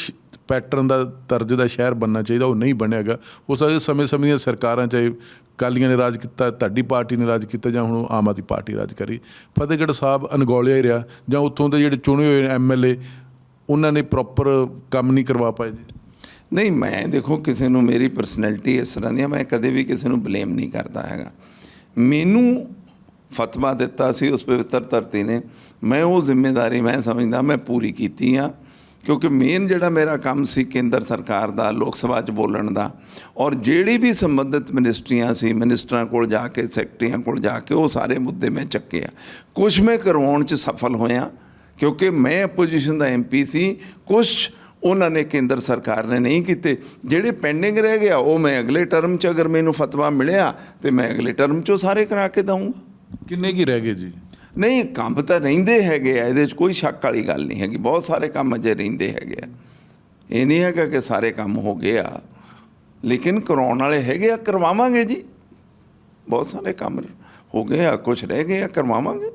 ਪੈਟਰਨ ਦਾ ਤਰਜ ਦਾ ਸ਼ਹਿਰ ਬਣਨਾ ਚਾਹੀਦਾ, ਉਹ ਨਹੀਂ ਬਣਿਆਗਾ ਉਸ ਸਮੇਂ ਸਮੇਂ ਦੀਆਂ ਸਰਕਾਰਾਂ, ਚਾਹੇ ਕਾਲੀਆਂ ਨੇ ਰਾਜ ਕੀਤਾ, ਤੁਹਾਡੀ ਪਾਰਟੀ ਨੇ ਰਾਜ ਕੀਤਾ, ਜਾਂ ਹੁਣ ਆਮ ਆਦਮੀ ਪਾਰਟੀ ਰਾਜ ਕਰੀ। ਫਤਿਹਗੜ੍ਹ ਸਾਹਿਬ ਅਨਗੋਲਿਆ ਹੀ ਰਿਹਾ, ਜਾਂ ਉੱਥੋਂ ਦੇ ਜਿਹੜੇ ਚੁਣੇ ਹੋਏ ਐਮਐਲਏ ਉਹਨਾਂ ਨੇ ਪ੍ਰੋਪਰ ਕੰਮ ਨਹੀਂ ਕਰਵਾ ਪਾਏ ਜੀ? ਨਹੀਂ, ਮੈਂ ਦੇਖੋ, ਕਿਸੇ ਨੂੰ ਮੇਰੀ ਪਰਸਨੈਲਿਟੀ ਇਸ ਤਰ੍ਹਾਂ ਦੀ ਆ, ਮੈਂ ਕਦੇ ਵੀ ਕਿਸੇ ਨੂੰ ਬਲੇਮ ਨਹੀਂ ਕਰਦਾ ਹੈਗਾ। ਮੈਨੂੰ ਫਤਵਾ ਦਿੱਤਾ ਸੀ ਉਸ ਪਵਿੱਤਰ ਧਰਤੀ ਨੇ। ਮੈਂ ਉਹ ਜ਼ਿੰਮੇਵਾਰੀ ਮੈਂ ਸਮਝਦਾ, ਮੈਂ ਪੂਰੀ ਕੀਤੀ ਆ, ਕਿਉਂਕਿ ਮੇਨ ਜਿਹੜਾ ਮੇਰਾ ਕੰਮ ਸੀ ਕੇਂਦਰ ਸਰਕਾਰ ਦਾ, ਲੋਕ ਸਭਾ 'ਚ ਬੋਲਣ ਦਾ, ਔਰ ਜਿਹੜੀ ਵੀ ਸੰਬੰਧਿਤ ਮਿਨਿਸਟਰੀਆਂ ਸੀ ਮਿਨਿਸਟਰਾਂ ਕੋਲ ਜਾ ਕੇ ਸੈਕਟਰੀਆਂ ਕੋਲ ਜਾ ਕੇ, ਉਹ ਸਾਰੇ ਮੁੱਦੇ ਮੈਂ ਚੱਕੇ ਆ। ਕੁਝ ਮੈਂ ਕਰਵਾਉਣ 'ਚ ਸਫਲ ਹੋਇਆ ਕਿਉਂਕਿ ਮੈਂ ਆਪੋਜੀਸ਼ਨ ਦਾ ਐਮਪੀ ਸੀ ਕੁਝ ਉਹਨਾਂ ਨੇ ਕੇਂਦਰ ਸਰਕਾਰ ਨੇ ਨਹੀਂ ਕੀਤੇ। ਜਿਹੜੇ ਪੈਂਡਿੰਗ ਰਹਿ ਗਿਆ ਉਹ ਮੈਂ ਅਗਲੇ ਟਰਮ 'ਚ ਅਗਰ ਮੈਨੂੰ ਫਤਵਾ ਮਿਲਿਆ ਤੇ ਮੈਂ ਅਗਲੇ ਟਰਮ 'ਚੋਂ ਸਾਰੇ ਕਰਾ ਕੇ ਦਊਂਗਾ। ਕਿੰਨੇ ਕੀ ਰਹਿ ਗਏ ਜੀ? ਨਹੀਂ ਕੰਮ ਤਾਂ ਰਹਿੰਦੇ ਹੈਗੇ ਆ ਇਹਦੇ 'ਚ ਕੋਈ ਸ਼ੱਕ ਵਾਲੀ ਗੱਲ ਨਹੀਂ ਹੈਗੀ। ਬਹੁਤ ਸਾਰੇ ਕੰਮ ਅਜੇ ਰਹਿੰਦੇ ਹੈਗੇ ਆ। ਇਹ ਨਹੀਂ ਹੈਗਾ ਕਿ ਸਾਰੇ ਕੰਮ ਹੋ ਗਏ ਆ। ਲੇਕਿਨ ਕਰਾਉਣ ਵਾਲੇ ਹੈਗੇ ਆ ਕਰਵਾਵਾਂਗੇ ਜੀ। ਬਹੁਤ ਸਾਰੇ ਕੰਮ ਹੋ ਗਏ ਆ ਕੁਝ ਰਹਿ ਗਏ ਆ ਕਰਵਾਵਾਂਗੇ।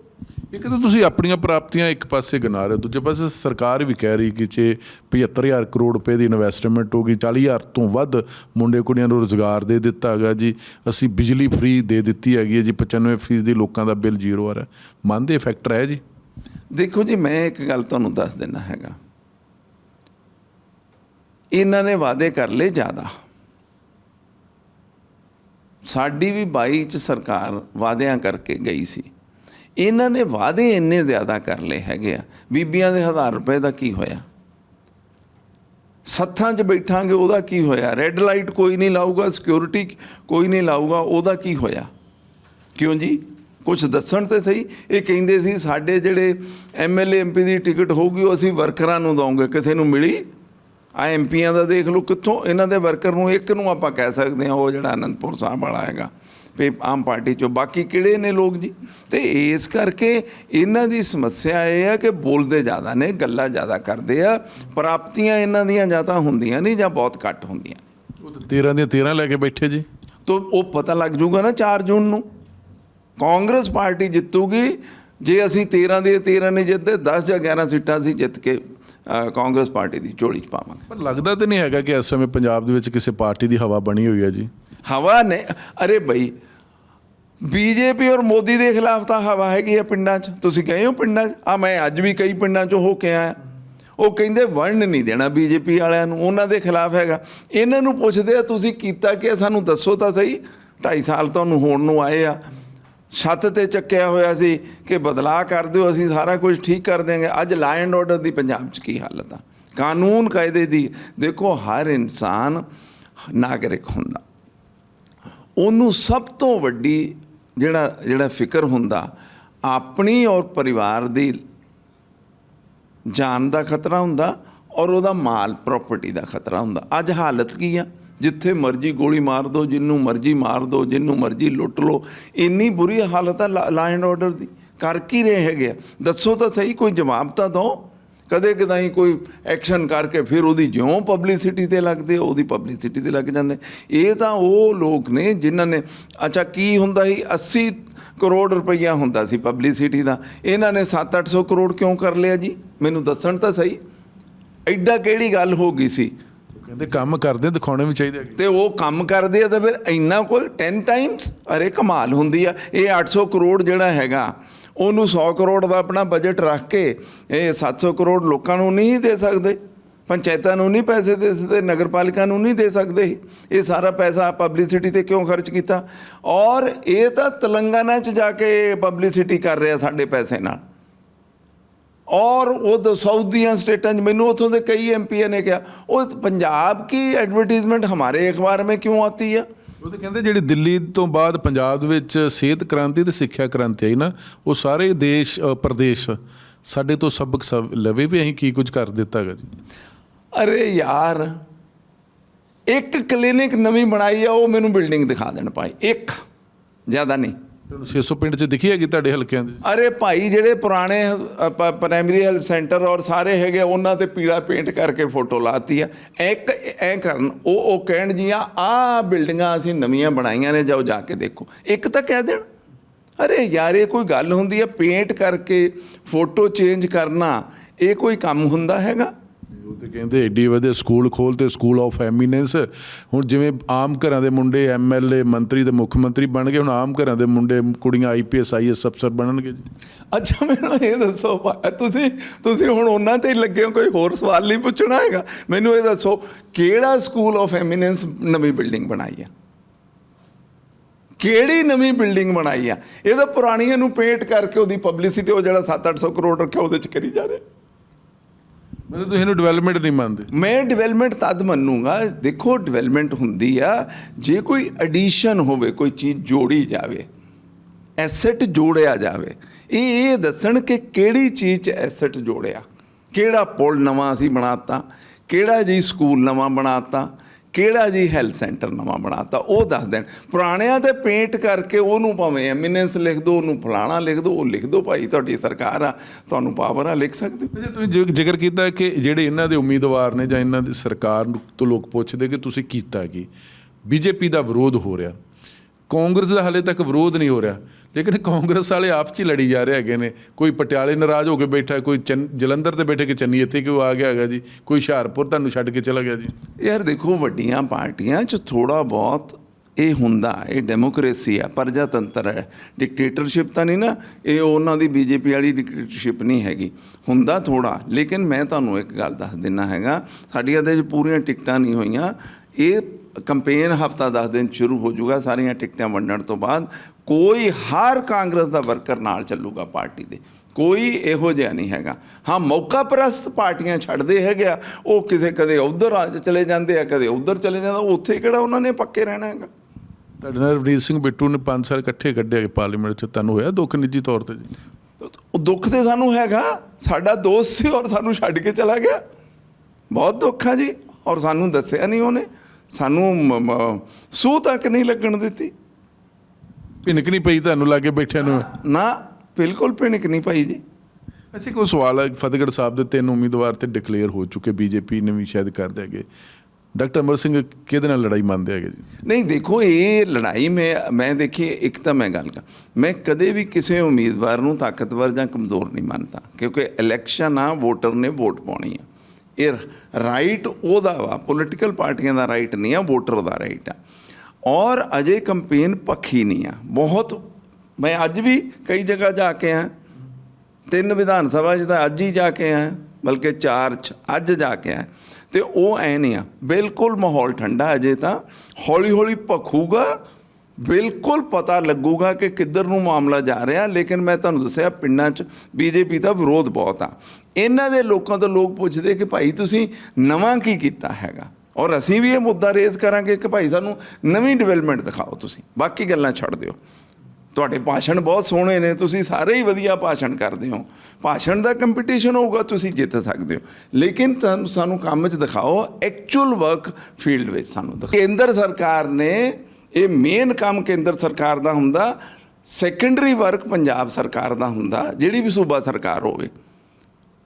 ਇੱਕ ਤਾਂ ਤੁਸੀਂ ਆਪਣੀਆਂ ਪ੍ਰਾਪਤੀਆਂ ਇੱਕ ਪਾਸੇ ਗਿਣਾ ਰਹੇ ਹੋ, ਦੂਜੇ ਪਾਸੇ ਸਰਕਾਰ ਵੀ ਕਹਿ ਰਹੀ ਕਿ ਜੇ 75000 ਕਰੋੜ ਰੁਪਏ ਦੀ ਇਨਵੈਸਟਮੈਂਟ ਹੋ ਗਈ 40000 ਤੋਂ ਵੱਧ ਮੁੰਡੇ ਕੁੜੀਆਂ ਨੂੰ ਰੋਜ਼ਗਾਰ ਦੇ ਦਿੱਤਾ ਹੈਗਾ ਜੀ, ਅਸੀਂ ਬਿਜਲੀ ਫ੍ਰੀ ਦੇ ਦਿੱਤੀ ਹੈਗੀ ਹੈ ਜੀ 95% ਦੀ ਲੋਕਾਂ ਦਾ ਬਿੱਲ ਜ਼ੀਰੋ ਆ ਰਿਹਾ। ਮੰਨਦੇ ਫੈਕਟਰ ਹੈ ਜੀ? ਦੇਖੋ ਜੀ, ਮੈਂ ਇੱਕ ਗੱਲ ਤੁਹਾਨੂੰ ਦੱਸ ਦਿੰਦਾ ਹੈਗਾ। ਇਹਨਾਂ ਨੇ ਵਾਅਦੇ ਕਰ ਲਏ ਜ਼ਿਆਦਾ। ਸਾਡੀ ਵੀ 22 ਚ ਸਰਕਾਰ ਵਾਅਦਿਆਂ ਕਰਕੇ ਗਈ ਸੀ। ਇਹਨਾਂ ਨੇ ਵਾਅਦੇ ਇੰਨੇ ਜ਼ਿਆਦਾ ਕਰ ਲਏ ਹੈਗੇ ਆ। ਬੀਬੀਆਂ ਦੇ 1000 ਰੁਪਏ ਦਾ ਕੀ ਹੋਇਆ? ਸੱਥਾਂ 'ਚ ਬੈਠਾਂਗੇ, ਉਹਦਾ ਕੀ ਹੋਇਆ? ਰੈੱਡ ਲਾਈਟ ਕੋਈ ਨਹੀਂ ਲਾਊਗਾ ਸਿਕਿਉਰਿਟੀ ਕੋਈ ਨਹੀਂ ਲਾਊਗਾ, ਉਹਦਾ ਕੀ ਹੋਇਆ? ਕਿਉਂ ਜੀ? ਕੁਝ ਦੱਸਣ ਤੇ ਸਹੀ? ਇਹ ਕਹਿੰਦੇ ਸੀ, ਸਾਡੇ ਜਿਹੜੇ ਐਮਐਲਏ ਐਮਪੀ ਦੀ ਟਿਕਟ ਹੋਊਗੀ, ਉਹ ਅਸੀਂ ਵਰਕਰਾਂ ਨੂੰ ਦਵਾਂਗੇ ਕਿਸੇ ਨੂੰ ਮਿਲੀ? ਆ ਐਮਪੀਆਂ ਦਾ ਦੇਖ ਲਓ ਕਿੱਥੋਂ ਇਹਨਾਂ ਦੇ ਵਰਕਰ ਨੂੰ, ਇੱਕ ਨੂੰ ਆਪਾਂ ਕਹਿ ਸਕਦੇ ਹਾਂ, ਉਹ ਜਿਹੜਾ ਅਨੰਦਪੁਰ ਸਾਹਿਬ ਵਾਲਾ ਹੈਗਾ। ਵੀ ਆਮ ਪਾਰਟੀ ਚੋਂ ਬਾਕੀ ਕਿਹੜੇ ਨੇ ਲੋਕ ਜੀ? ਤੇ ਇਸ ਕਰਕੇ ਇਹਨਾਂ ਦੀ ਸਮੱਸਿਆ ਇਹ ਹੈ ਕਿ ਬੋਲਦੇ ਜ਼ਿਆਦਾ ਨੇ ਗੱਲਾਂ ਜ਼ਿਆਦਾ ਕਰਦੇ ਆ ਪ੍ਰਾਪਤੀਆਂ ਇਹਨਾਂ ਦੀਆਂ ਜ਼ਿਆਦਾ ਹੁੰਦੀਆਂ ਨਹੀਂ ਜਾਂ ਬਹੁਤ ਘੱਟ ਹੁੰਦੀਆਂ। ਉਹ ਤਾਂ 13 ਦੀਆਂ 13 ਲੈ ਕੇ ਬੈਠੇ ਜੀ। ਤੋ ਉਹ ਪਤਾ ਲੱਗ ਜਾਊਗਾ ਨਾ 4 ਜੂਨ ਨੂੰ। ਕਾਂਗਰਸ ਪਾਰਟੀ ਜਿੱਤੂਗੀ ਜੇ ਅਸੀਂ 13 ਦੇ 13 ਨਹੀਂ ਜਿੱਤਦੇ 10 ਜਾਂ 11 ਸੀਟਾਂ ਅਸੀਂ ਜਿੱਤ ਕੇ ਕਾਂਗਰਸ ਪਾਰਟੀ ਦੀ ਝੋਲੀ 'ਚ ਪਾਵਾਂਗੇ। ਪਰ ਲੱਗਦਾ ਤੇ ਨਹੀਂ ਹੈਗਾ ਕਿ ਇਸ ਸਮੇਂ ਪੰਜਾਬ ਦੇ ਵਿੱਚ ਕਿਸੇ ਪਾਰਟੀ ਦੀ ਹਵਾ ਬਣੀ ਹੋਈ ਹੈ ਜੀ। ਹਵਾ ਨੇ, ਅਰੇ ਬਈ, ਬੀਜੇਪੀ ਔਰ ਮੋਦੀ ਦੇ ਖਿਲਾਫ ਤਾਂ ਹਵਾ ਹੈਗੀ ਆ ਪਿੰਡਾਂ 'ਚ। ਤੁਸੀਂ ਗਏ ਹੋ ਪਿੰਡਾਂ 'ਚ? ਆ ਮੈਂ ਅੱਜ ਵੀ ਕਈ ਪਿੰਡਾਂ 'ਚੋਂ ਹੋ ਕੇ ਆਇਆ। ਉਹ ਕਹਿੰਦੇ ਵੰਡ ਨਹੀਂ ਦੇਣਾ ਬੀਜੇਪੀ ਵਾਲਿਆਂ ਨੂੰ, ਉਹਨਾਂ ਦੇ ਖਿਲਾਫ ਹੈਗਾ। ਇਹਨਾਂ ਨੂੰ ਪੁੱਛਦੇ ਆ, ਤੁਸੀਂ ਕੀਤਾ ਕਿ ਸਾਨੂੰ ਦੱਸੋ ਤਾਂ ਸਹੀ। 2.5 ਸਾਲ ਤੁਹਾਨੂੰ ਹੋਣ ਨੂੰ ਆਏ ਆ। ਛੱਤ ਤੇ ਚੱਕਿਆ ਹੋਇਆ ਸੀ ਕਿ ਬਦਲਾਅ ਕਰ ਦਿਓ, ਅਸੀਂ ਸਾਰਾ ਕੁਝ ਠੀਕ ਕਰ ਦਿਆਂਗੇ। ਅੱਜ ਲਾ ਐਂਡ ਆਰਡਰ ਦੀ ਪੰਜਾਬ 'ਚ ਕੀ ਹਾਲਤ ਆ? ਕਾਨੂੰਨ ਕਾਇਦੇ ਦੀ ਦੇਖੋ, ਹਰ ਇਨਸਾਨ ਨਾਗਰਿਕ ਹੁੰਦਾ। ਉਹਨੂੰ ਸਭ ਤੋਂ ਵੱਡੀ ਜਿਹੜਾ ਜਿਹੜਾ ਫਿਕਰ ਹੁੰਦਾ, ਆਪਣੀ ਔਰ ਪਰਿਵਾਰ ਦੀ ਜਾਨ ਦਾ ਖਤਰਾ ਹੁੰਦਾ ਔਰ ਉਹਦਾ ਮਾਲ ਪ੍ਰਾਪਰਟੀ ਦਾ ਖਤਰਾ ਹੁੰਦਾ। ਅੱਜ ਹਾਲਤ ਕੀ ਆ? ਜਿੱਥੇ ਮਰਜ਼ੀ ਗੋਲੀ ਮਾਰ ਦਿਓ ਜਿੰਨੂੰ ਮਰਜ਼ੀ ਮਾਰ ਦਿਓ ਜਿੰਨੂੰ ਮਰਜ਼ੀ ਲੁੱਟ ਲਓ, ਇੰਨੀ ਬੁਰੀ ਹਾਲਤ ਆ ਲਾ ਐਂਡ ਆਰਡਰ ਦੀ। ਕਰ ਕੀ ਰਹੇ ਹੈਗੇ ਆ? ਦੱਸੋ ਤਾਂ ਸਹੀ, ਕੋਈ ਜਵਾਬ ਤਾਂ ਦਿਓ। ਕਦੇ ਕਦਾਈ ਕੋਈ ਐਕਸ਼ਨ ਕਰਕੇ ਫਿਰ ਉਹਦੀ ਜਿਉਂ ਪਬਲਿਸਿਟੀ ਤੇ ਲੱਗਦੇ ਉਹਦੀ ਪਬਲਿਸਿਟੀ ਤੇ ਲੱਗ ਜਾਂਦੇ ਇਹ ਤਾਂ ਉਹ ਲੋਕ ਨੇ ਜਿਨ੍ਹਾਂ ਨੇ ਅੱਛਾ ਕੀ ਹੁੰਦਾ ਸੀ? 80 ਕਰੋੜ ਰੁਪਈਆ ਹੁੰਦਾ ਸੀ ਪਬਲਿਸਿਟੀ ਦਾ। ਇਹਨਾਂ ਨੇ 7-800 ਕਰੋੜ ਕਿਉਂ ਕਰ ਲਿਆ ਜੀ? ਮੈਨੂੰ ਦੱਸਣ ਤਾਂ ਸਹੀ। ਐਡਾ ਕਿਹੜੀ ਗੱਲ ਹੋ ਗਈ ਸੀ? ਕਹਿੰਦੇ ਕੰਮ ਕਰਦੇ ਦਿਖਾਉਣੇ ਵੀ ਚਾਹੀਦੇ ਤੇ ਉਹ ਕੰਮ ਕਰਦੇ ਆ ਤਾਂ ਫਿਰ ਇੰਨਾ ਕੋਈ 10 ਟਾਈਮਸ ਅਰੇ ਕਮਾਲ ਹੁੰਦੀ ਆ। ਇਹ 800 ਕਰੋੜ ਜਿਹੜਾ ਹੈਗਾ ਉਹਨੂੰ 100 ਕਰੋੜ ਦਾ ਆਪਣਾ ਬਜਟ ਰੱਖ ਕੇ ਇਹ 700 ਕਰੋੜ ਲੋਕਾਂ ਨੂੰ ਨਹੀਂ ਦੇ ਸਕਦੇ, ਪੰਚਾਇਤਾਂ ਨੂੰ ਨਹੀਂ ਪੈਸੇ ਦੇ ਸਕਦੇ, ਨਗਰਪਾਲਿਕਾ ਨੂੰ ਨਹੀਂ ਦੇ ਸਕਦੇ। ਇਹ ਸਾਰਾ ਪੈਸਾ ਪਬਲਿਸਿਟੀ ਤੇ ਕਿਉਂ ਖਰਚ ਕੀਤਾ? ਔਰ ਇਹ ਤਾਂ ਤਲੰਗਾਨਾ 'ਚ ਜਾ ਕੇ ਪਬਲਿਸਿਟੀ ਕਰ ਰਿਹਾ ਸਾਡੇ ਪੈਸੇ ਨਾਲ। ਔਰ ਉਹ ਦੋ ਸਾਊਦੀਆਂ ਸਟੇਟਾਂ 'ਚ ਮੈਨੂੰ ਉਥੋਂ ਦੇ ਕਈ ਐਮਪੀ ਨੇ ਕਿਹਾ, ਉਹ ਪੰਜਾਬ ਕੀ ਐਡਵਰਟਾਈਜ਼ਮੈਂਟ ਹਮਾਰੇ ਅਖਬਾਰ ਮੇ ਕਿਉਂ ਆਤੀ ਹੈ ਉਹ ਤਾਂ ਕਹਿੰਦੇ ਜਿਹੜੀ ਦਿੱਲੀ ਤੋਂ ਬਾਅਦ ਪੰਜਾਬ ਦੇ ਵਿੱਚ ਸਿਹਤ ਕ੍ਰਾਂਤੀ ਤੇ ਸਿੱਖਿਆ ਕ੍ਰਾਂਤੀ ਆਈ ਨਾ ਉਹ ਸਾਰੇ ਦੇਸ਼ ਅ, ਪ੍ਰਦੇਸ਼ ਸਾਡੇ ਤੋਂ ਸਬਕ ਸਭ ਲਵੇ ਵੀ ਅਸੀਂ ਕੀ ਕੁਝ ਕਰ ਦਿੱਤਾ ਹੈਗਾ ਜੀ। ਅਰੇ ਯਾਰ ਇੱਕ ਕਲੀਨਿਕ ਨਵੀਂ ਬਣਾਈ ਆ ਉਹ ਮੈਨੂੰ ਬਿਲਡਿੰਗ ਦਿਖਾ ਦੇਣ ਭਾਈ ਇੱਕ ਜ਼ਿਆਦਾ ਨਹੀਂ। ਤੁਹਾਨੂੰ 600 ਪਿੰਡ 'ਚ ਦਿਖੀ ਹੈਗੀ ਤੁਹਾਡੇ ਹਲਕਿਆਂ ਦੇ? ਅਰੇ ਭਾਈ, ਜਿਹੜੇ ਪੁਰਾਣੇ ਪ੍ਰਾਇਮਰੀ ਹੈਲਥ ਸੈਂਟਰ ਔਰ ਸਾਰੇ ਹੈਗੇ ਉਹਨਾਂ ਤੇ ਪੀਲਾ ਪੇਂਟ ਕਰਕੇ ਫੋਟੋ ਲਾਤੀ ਆ। ਇੱਕ ਐ ਕਰਨ, ਉਹ ਉਹ ਕਹਿਣ ਜੀਆਂ ਆ ਬਿਲਡਿੰਗਾਂ ਅਸੀਂ ਨਵੀਆਂ ਬਣਾਈਆਂ ਨੇ, ਜਾਓ ਜਾ ਕੇ ਦੇਖੋ। ਇੱਕ ਤਾਂ ਕਹਿ ਦੇਣ, ਅਰੇ ਯਾਰ, ਇਹ ਕੋਈ ਗੱਲ ਹੁੰਦੀ ਹੈ ਪੇਂਟ ਕਰਕੇ ਫੋਟੋ ਚੇਂਜ ਕਰਨਾ, ਇਹ ਕੋਈ ਕੰਮ ਹੁੰਦਾ ਹੈਗਾ? ਤੇ ਕਹਿੰਦੇ ਏਡੀ ਵਧੀਆ ਸਕੂਲ ਖੋਲ ਤੇ ਸਕੂਲ ਆਫ ਐਮੀਨੈਂਸ। ਹੁਣ ਜਿਵੇਂ ਆਮ ਘਰਾਂ ਦੇ ਮੁੰਡੇ ਐਮਐਲਏ ਮੰਤਰੀ ਤੇ ਮੁੱਖ ਮੰਤਰੀ ਬਣ ਗਏ, ਹੁਣ ਆਮ ਘਰਾਂ ਦੇ ਮੁੰਡੇ, ਕੁੜੀਆਂ ਆਈਪੀਐਸ ਆਈਐਸ ਅਫਸਰ ਬਣਨਗੇ ਜੀ। ਅੱਛਾ, ਮੈਨੂੰ ਇਹ ਦੱਸੋ ਤੁਸੀਂ ਤੁਸੀਂ ਹੁਣ ਉਹਨਾਂ ਤੇ ਹੀ ਲੱਗੇ ਹੋ, ਕੋਈ ਹੋਰ ਸਵਾਲ ਨਹੀਂ ਪੁੱਛਣਾ ਹੈਗਾ? ਮੈਨੂੰ ਇਹ ਦੱਸੋ, ਕਿਹੜਾ ਸਕੂਲ ਆਫ ਐਮੀਨੈਂਸ ਨਵੀਂ ਬਿਲਡਿੰਗ ਬਣਾਈ ਆ? ਕਿਹੜੀ ਨਵੀਂ ਬਿਲਡਿੰਗ ਬਣਾਈ ਆ? ਇਹ ਤਾਂ ਪੁਰਾਣੀਆਂ ਨੂੰ ਪੇਂਟ ਕਰਕੇ ਉਹਦੀ ਪਬਲਿਸਿਟੀ, ਉਹ ਜਿਹੜਾ 7-800 ਕਰੋੜ ਰੱਖਿਆ, ਉਹਦੇ ਚ ਕਰੀ ਜਾ ਰਿਹਾ। ਮਤਲਬ ਤੁਸੀਂ ਇਹਨੂੰ ਡਿਵੈਲਪਮੈਂਟ ਨਹੀਂ ਮੰਨਦੇ। ਮੈਂ ਡਿਵੈਲਪਮੈਂਟ ਤਦ ਮੰਨੂਗਾ, ਦੇਖੋ ਡਿਵੈਲਪਮੈਂਟ ਹੁੰਦੀ ਆ, ਜੇ ਕੋਈ ਐਡੀਸ਼ਨ ਹੋਵੇ, ਕੋਈ ਚੀਜ਼ ਜੋੜੀ ਜਾਵੇ ਐਸੈਟ ਜੋੜਿਆ ਜਾਵੇ, ਇਹ ਇਹ ਦੱਸਣ ਕਿ ਕਿਹੜੀ ਚੀਜ਼ 'ਚ ਐਸੈਟ ਜੋੜਿਆ, ਕਿਹੜਾ ਪੁਲ ਨਵਾਂ ਅਸੀਂ ਬਣਾਤਾ, ਕਿਹੜਾ ਜੀ ਸਕੂਲ ਨਵਾਂ ਬਣਾਤਾ ਕਿਹੜਾ ਜੀ ਹੈਲਥ ਸੈਂਟਰ ਨਵਾਂ ਬਣਾਤਾ, ਉਹ ਦੱਸ ਦੇਣ। ਪੁਰਾਣਿਆਂ ਤੇ ਪੇਂਟ ਕਰਕੇ ਉਹਨੂੰ ਭਾਵੇਂ ਐਮੀਨੈਂਸ ਲਿਖ ਦਿਓ ਉਹਨੂੰ ਫਲਾਣਾ ਲਿਖ ਦਿਓ ਉਹ ਲਿਖ ਦਿਓ ਭਾਈ, ਤੁਹਾਡੀ ਸਰਕਾਰ ਆ, ਤੁਹਾਨੂੰ ਪਾਵਰ ਆ, ਲਿਖ ਸਕਦੇ ਹੋ। ਤੁਸੀਂ ਜ਼ਿਕਰ ਕੀਤਾ ਕਿ ਜਿਹੜੇ ਇਹਨਾਂ ਦੇ ਉਮੀਦਵਾਰ ਨੇ ਜਾਂ ਇਹਨਾਂ ਦੀ ਸਰਕਾਰ ਨੂੰ ਤੋਂ ਲੋਕ ਪੁੱਛਦੇ ਕਿ ਤੁਸੀਂ ਕੀਤਾ ਕੀ? ਬੀਜੇਪੀ ਦਾ ਵਿਰੋਧ ਹੋ ਰਿਹਾ। ਕਾਂਗਰਸ ਦਾ ਹਲੇ ਤੱਕ ਵਿਰੋਧ ਨਹੀਂ ਹੋ ਰਿਹਾ। ਲੇਕਿਨ ਕਾਂਗਰਸ ਵਾਲੇ ਆਪ 'ਚ ਹੀ ਲੜੀ ਜਾ ਰਹੇ ਹੈਗੇ ਨੇ। ਕੋਈ ਪਟਿਆਲੇ ਨਾਰਾਜ਼ ਹੋ ਕੇ ਬੈਠਾ ਕੋਈ ਚੰਨ- ਜਲੰਧਰ ਤੇ ਬੈਠੇ ਕਿ ਚੰਨੀ ਇੱਥੇ ਕਿਉਂ ਆ ਗਿਆ ਹੈਗਾ ਜੀ? ਕੋਈ ਹੁਸ਼ਿਆਰਪੁਰ ਤੁਹਾਨੂੰ ਛੱਡ ਕੇ ਚਲਾ ਗਿਆ ਜੀ? ਯਾਰ ਦੇਖੋ, ਵੱਡੀਆਂ ਪਾਰਟੀਆਂ 'ਚ ਥੋੜਾ ਬਹੁਤ ਇਹ ਹੁੰਦਾ, ਇਹ ਡੈਮੋਕ੍ਰੇਸੀ ਆ, ਪ੍ਰਜਾਤੰਤਰ ਹੈ। ਡਿਕਟੇਟਰਸ਼ਿਪ ਤਾਂ ਨਹੀਂ ਨਾ, ਇਹ ਉਹਨਾਂ ਦੀ ਬੀਜੇਪੀ ਵਾਲੀ ਡਿਕਟੇਟਰਸ਼ਿਪ ਨਹੀਂ ਹੈਗੀ। ਹੁੰਦਾ ਥੋੜਾ ਲੇਕਿਨ ਮੈਂ ਤੁਹਾਨੂੰ ਇੱਕ ਗੱਲ ਦੱਸ ਦਿੰਨਾ ਹੈਗਾ, ਸਾਡੀਆਂ ਦੇ ਪੂਰੀਆਂ ਟਿਕਟਾਂ ਨਹੀਂ ਹੋਈਆਂ। ਇਹ ਕੰਪੇਨ ਹਫਤਾ 10 ਦਿਨ ਸ਼ੁਰੂ ਹੋ ਜਾਊਗਾ ਸਾਰੀਆਂ ਟਿਕਟਾਂ ਵੰਡਣ ਤੋਂ ਬਾਅਦ। ਕੋਈ ਹਰ ਕਾਂਗਰਸ ਦਾ ਵਰਕਰ ਨਾਲ ਚੱਲੂਗਾ ਪਾਰਟੀ ਦੇ। ਕੋਈ ਇਹੋ ਜਿਹਾ ਨਹੀਂ ਹੈਗਾ। ਹਾਂ ਮੌਕਾ ਪ੍ਰਸਤ ਪਾਰਟੀਆਂ ਛੱਡਦੇ ਹੈਗੇ ਆ। ਉਹ ਕਿਸੇ ਕਦੇ ਉਧਰ ਆ ਚਲੇ ਜਾਂਦੇ ਆ ਕਦੇ ਉਧਰ ਚਲੇ ਜਾਂਦਾ ਉੱਥੇ ਕਿਹੜਾ ਉਹਨਾਂ ਨੇ ਪੱਕੇ ਰਹਿਣਾ ਹੈਗਾ? ਤੁਹਾਡੇ ਨਾਲ ਰਵਨੀਤ ਸਿੰਘ ਬਿੱਟੂ ਨੇ 5 ਸਾਲ ਇਕੱਠੇ ਕੱਢੇ ਹੈਗੇ ਪਾਰਲੀਮੈਂਟ 'ਚ। ਤੁਹਾਨੂੰ ਹੋਇਆ ਦੁੱਖ ਨਿੱਜੀ ਤੌਰ ਤੇ ਜੀ? ਉਹ ਦੁੱਖ ਤੇ ਸਾਨੂੰ ਹੈਗਾ। ਸਾਡਾ ਦੋਸਤ ਸੀ ਔਰ ਸਾਨੂੰ ਛੱਡ ਕੇ ਚਲਾ ਗਿਆ। ਬਹੁਤ ਦੁੱਖ ਆ ਜੀ। ਔਰ ਸਾਨੂੰ ਦੱਸਿਆ ਨਹੀਂ ਉਹਨੇ। ਸਾਨੂੰ ਸੂਹ ਤੱਕ ਨਹੀਂ ਲੱਗਣ ਦਿੱਤੀ। ਭਿਣਕ ਨਹੀਂ ਪਈ ਤੁਹਾਨੂੰ ਲਾਗੇ ਬੈਠਿਆਂ ਨੂੰ? ਨਾ ਬਿਲਕੁਲ ਭਿਣਕ ਨਹੀਂ ਪਾਈ ਜੀ। ਅੱਛਾ ਕੋਈ ਸਵਾਲ ਹੈ ਫਤਿਹਗੜ੍ਹ ਸਾਹਿਬ ਦੇ ਤਿੰਨ ਉਮੀਦਵਾਰ ਤੇ ਡਿਕਲੇਅਰ ਹੋ ਚੁੱਕੇ ਬੀਜੇਪੀ ਨੇ ਵੀ ਸ਼ਾਇਦ ਕਰ ਦਿਆਗੇ ਡਾਕਟਰ ਅਮਰ ਸਿੰਘ ਕਿਹਦੇ ਨਾਲ ਲੜਾਈ ਮੰਨਦੇ ਹੈਗੇ ਜੀ? ਨਹੀਂ ਦੇਖੋ ਇਹ ਲੜਾਈ ਮੈਂ ਮੈਂ ਦੇਖੀ ਇੱਕ ਤਾਂ ਮੈਂ ਗੱਲ ਕਰ। ਮੈਂ ਕਦੇ ਵੀ ਕਿਸੇ ਉਮੀਦਵਾਰ ਨੂੰ ਤਾਕਤਵਰ ਜਾਂ ਕਮਜ਼ੋਰ ਨਹੀਂ ਮੰਨਦਾ ਕਿਉਂਕਿ ਇਲੈਕਸ਼ਨ ਆ ਵੋਟਰ ਨੇ ਵੋਟ ਪਾਉਣੀ ਆ। ਇਹ ਰਾਈਟ ਉਹਦਾ ਵਾ ਪੋਲੀਟੀਕਲ ਪਾਰਟੀਆਂ ਦਾ ਰਾਈਟ ਨਹੀਂ ਆ ਵੋਟਰ ਦਾ ਰਾਈਟ ਆ। ਔਰ ਅਜੇ ਕੰਪੇਨ ਪੱਖੀ ਨਹੀਂ ਆ। ਬਹੁਤ, ਮੈਂ ਅੱਜ ਵੀ ਕਈ ਜਗ੍ਹਾ ਜਾ ਕੇ ਆ। ਤਿੰਨ ਵਿਧਾਨ ਸਭਾ 'ਚ ਤਾਂ ਅੱਜ ਹੀ ਜਾ ਕੇ ਆਇਆ ਬਲਕਿ ਚਾਰ 'ਚ ਅੱਜ ਜਾ ਕੇ ਆਇਆ ਤੇ ਉਹ ਐ ਨਹੀਂ ਆ। ਬਿਲਕੁਲ ਮਾਹੌਲ ਠੰਡਾ ਅਜੇ ਤਾਂ। ਹੌਲੀ ਹੌਲੀ ਭਖੂਗਾ। ਬਿਲਕੁਲ ਪਤਾ ਲੱਗੂਗਾ ਕਿ ਕਿੱਧਰ ਨੂੰ ਮਾਮਲਾ ਜਾ ਰਿਹਾ। ਲੇਕਿਨ ਮੈਂ ਤੁਹਾਨੂੰ ਦੱਸਿਆ, ਪਿੰਡਾਂ 'ਚ ਬੀਜੇਪੀ ਦਾ ਵਿਰੋਧ ਬਹੁਤ ਆ। ਇਹਨਾਂ ਦੇ ਲੋਕਾਂ ਤੋਂ ਲੋਕ ਪੁੱਛਦੇ ਕਿ ਭਾਈ ਤੁਸੀਂ ਨਵਾਂ ਕੀ ਕੀਤਾ ਹੈਗਾ? ਔਰ ਅਸੀਂ ਵੀ ਇਹ ਮੁੱਦਾ ਰੇਜ਼ ਕਰਾਂਗੇ ਕਿ ਭਾਈ ਸਾਨੂੰ ਨਵੀਂ ਡਿਵੈਲਪਮੈਂਟ ਦਿਖਾਓ ਤੁਸੀਂ। ਬਾਕੀ ਗੱਲਾਂ ਛੱਡ ਦਿਓ। ਤੁਹਾਡੇ ਭਾਸ਼ਣ ਬਹੁਤ ਸੋਹਣੇ ਨੇ, ਤੁਸੀਂ ਸਾਰੇ ਹੀ ਵਧੀਆ ਭਾਸ਼ਣ ਕਰਦੇ ਹੋ। ਭਾਸ਼ਣ ਦਾ ਕੰਪੀਟੀਸ਼ਨ ਹੋਊਗਾ, ਤੁਸੀਂ ਜਿੱਤ ਸਕਦੇ ਹੋ। ਲੇਕਿਨ ਤੁਹਾਨੂੰ ਸਾਨੂੰ ਕੰਮ 'ਚ ਦਿਖਾਓ ਐਕਚੁਅਲ ਵਰਕ ਫੀਲਡ ਵਿੱਚ ਸਾਨੂੰ ਦਿਖਾਓ। ਕੇਂਦਰ ਸਰਕਾਰ ਨੇ, ਇਹ ਮੇਨ ਕੰਮ ਕੇਂਦਰ ਸਰਕਾਰ ਦਾ ਹੁੰਦਾ ਸੈਕੰਡਰੀ ਵਰਕ ਪੰਜਾਬ ਸਰਕਾਰ ਦਾ ਹੁੰਦਾ, ਜਿਹੜੀ ਵੀ ਸੂਬਾ ਸਰਕਾਰ ਹੋਵੇ।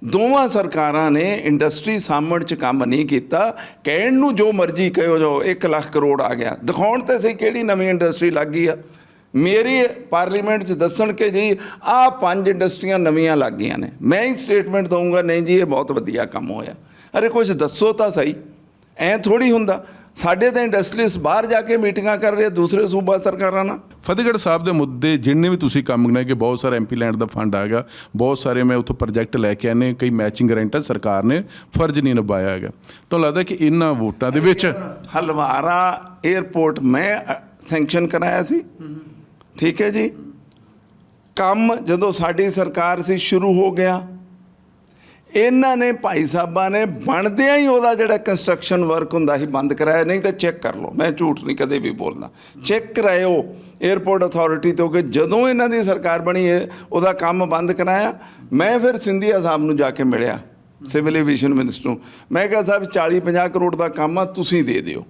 ਦੋਵਾਂ ਸਰਕਾਰਾਂ ਨੇ ਇੰਡਸਟਰੀ ਸਾਹਮਣ ਚ ਕੰਮ ਨਹੀਂ ਕੀਤਾ। ਕਹਿਣ ਨੂੰ ਜੋ ਮਰਜ਼ੀ ਕਹਿਓ ਜੋ 1 ਲੱਖ ਕਰੋੜ ਆ ਗਿਆ। ਦਿਖਾਉਣ ਤੇ ਸਹੀ ਕਿਹੜੀ ਨਵੀਂ ਇੰਡਸਟਰੀ ਲੱਗ ਗਈ ਆ? ਮੇਰੀ ਪਾਰਲੀਮੈਂਟ 'ਚ ਦੱਸਣ ਕਿ ਜੀ ਆਹ ਪੰਜ ਇੰਡਸਟਰੀਆਂ ਨਵੀਆਂ ਲੱਗ ਗਈਆਂ ਨੇ। ਮੈਂ ਹੀ ਸਟੇਟਮੈਂਟ ਦਊਂਗਾ, ਨਹੀਂ ਜੀ, ਇਹ ਬਹੁਤ ਵਧੀਆ ਕੰਮ ਹੋਇਆ। ਅਰੇ ਕੁਝ ਦੱਸੋ ਤਾਂ ਸਹੀ। ਐ ਥੋੜੀ ਹੁੰਦਾ। ਸਾਡੇ ਤਾਂ ਇੰਡਸਟਰੀਸ ਬਾਹਰ ਜਾ ਕੇ ਮੀਟਿੰਗਾਂ ਕਰ ਰਹੇ ਦੂਸਰੇ ਸੂਬਾ ਸਰਕਾਰਾਂ ਨਾਲ। ਫਤਿਹਗੜ੍ਹ ਸਾਹਿਬ ਦੇ ਮੁੱਦੇ ਜਿੰਨੇ ਵੀ ਤੁਸੀਂ ਕੰਮ ਨੇ ਕਿ ਬਹੁਤ ਸਾਰਾ ਐਮਪੀ ਲੈਂਡ ਦਾ ਫੰਡ ਆ ਗਿਆ ਬਹੁਤ ਸਾਰੇ ਮੈਂ ਉੱਥੋਂ ਪ੍ਰੋਜੈਕਟ ਲੈ ਕੇ ਆਨੇ ਕਈ ਮੈਚਿੰਗ ਗਰੰਟਾਂ ਸਰਕਾਰ ਨੇ ਫਰਜ਼ ਨਹੀਂ ਨਿਭਾਇਆ ਹੈਗਾ। ਤੁਹਾਨੂੰ ਲੱਗਦਾ ਕਿ ਇਹਨਾਂ ਵੋਟਾਂ ਦੇ ਵਿੱਚ ਹਲਵਾਰਾ 에ਅਰਪੋਰਟ ਮੈਂ ਸੈਂਕਸ਼ਨ ਕਰਾਇਆ ਸੀ। ਠੀਕ ਹੈ ਜੀ। ਕੰਮ ਜਦੋਂ ਸਾਡੀ ਸਰਕਾਰ ਸੀ ਸ਼ੁਰੂ ਹੋ ਗਿਆ। ਇਹਨਾਂ ਨੇ ਭਾਈ ਸਾਹਿਬਾਂ ਨੇ ਬਣਦਿਆਂ ਹੀ ਉਹਦਾ ਜਿਹੜਾ ਕੰਸਟਰਕਸ਼ਨ ਵਰਕ ਹੁੰਦਾ ਸੀ ਬੰਦ ਕਰਾਇਆ, ਨਹੀਂ ਤਾਂ ਚੈੱਕ ਕਰ ਲਓ। ਮੈਂ ਝੂਠ ਨਹੀਂ ਕਦੇ ਵੀ ਬੋਲਦਾ। ਚੈੱਕ ਕਰਾਇਓ 에ਅਰਪੋਰਟ ਅਥਾਰਟੀ ਤੋਂ ਕਿ ਜਦੋਂ ਇਹਨਾਂ ਦੀ ਸਰਕਾਰ ਬਣੀ ਹੈ, ਉਹਦਾ ਕੰਮ ਬੰਦ ਕਰਾਇਆ। ਮੈਂ ਫਿਰ ਸਿੰਧੀਆ ਸਾਹਿਬ ਨੂੰ ਜਾ ਕੇ ਮਿਲਿਆ ਸਿਵਲ ਐਵੀਏਸ਼ਨ ਮਿਨਿਸਟਰ ਨੂੰ। ਮੈਂ ਕਿਹਾ, ਸਾਹਿਬ 40 50 ਕਰੋੜ ਦਾ ਕੰਮ ਆ, ਤੁਸੀਂ ਦੇ ਦਿਓ।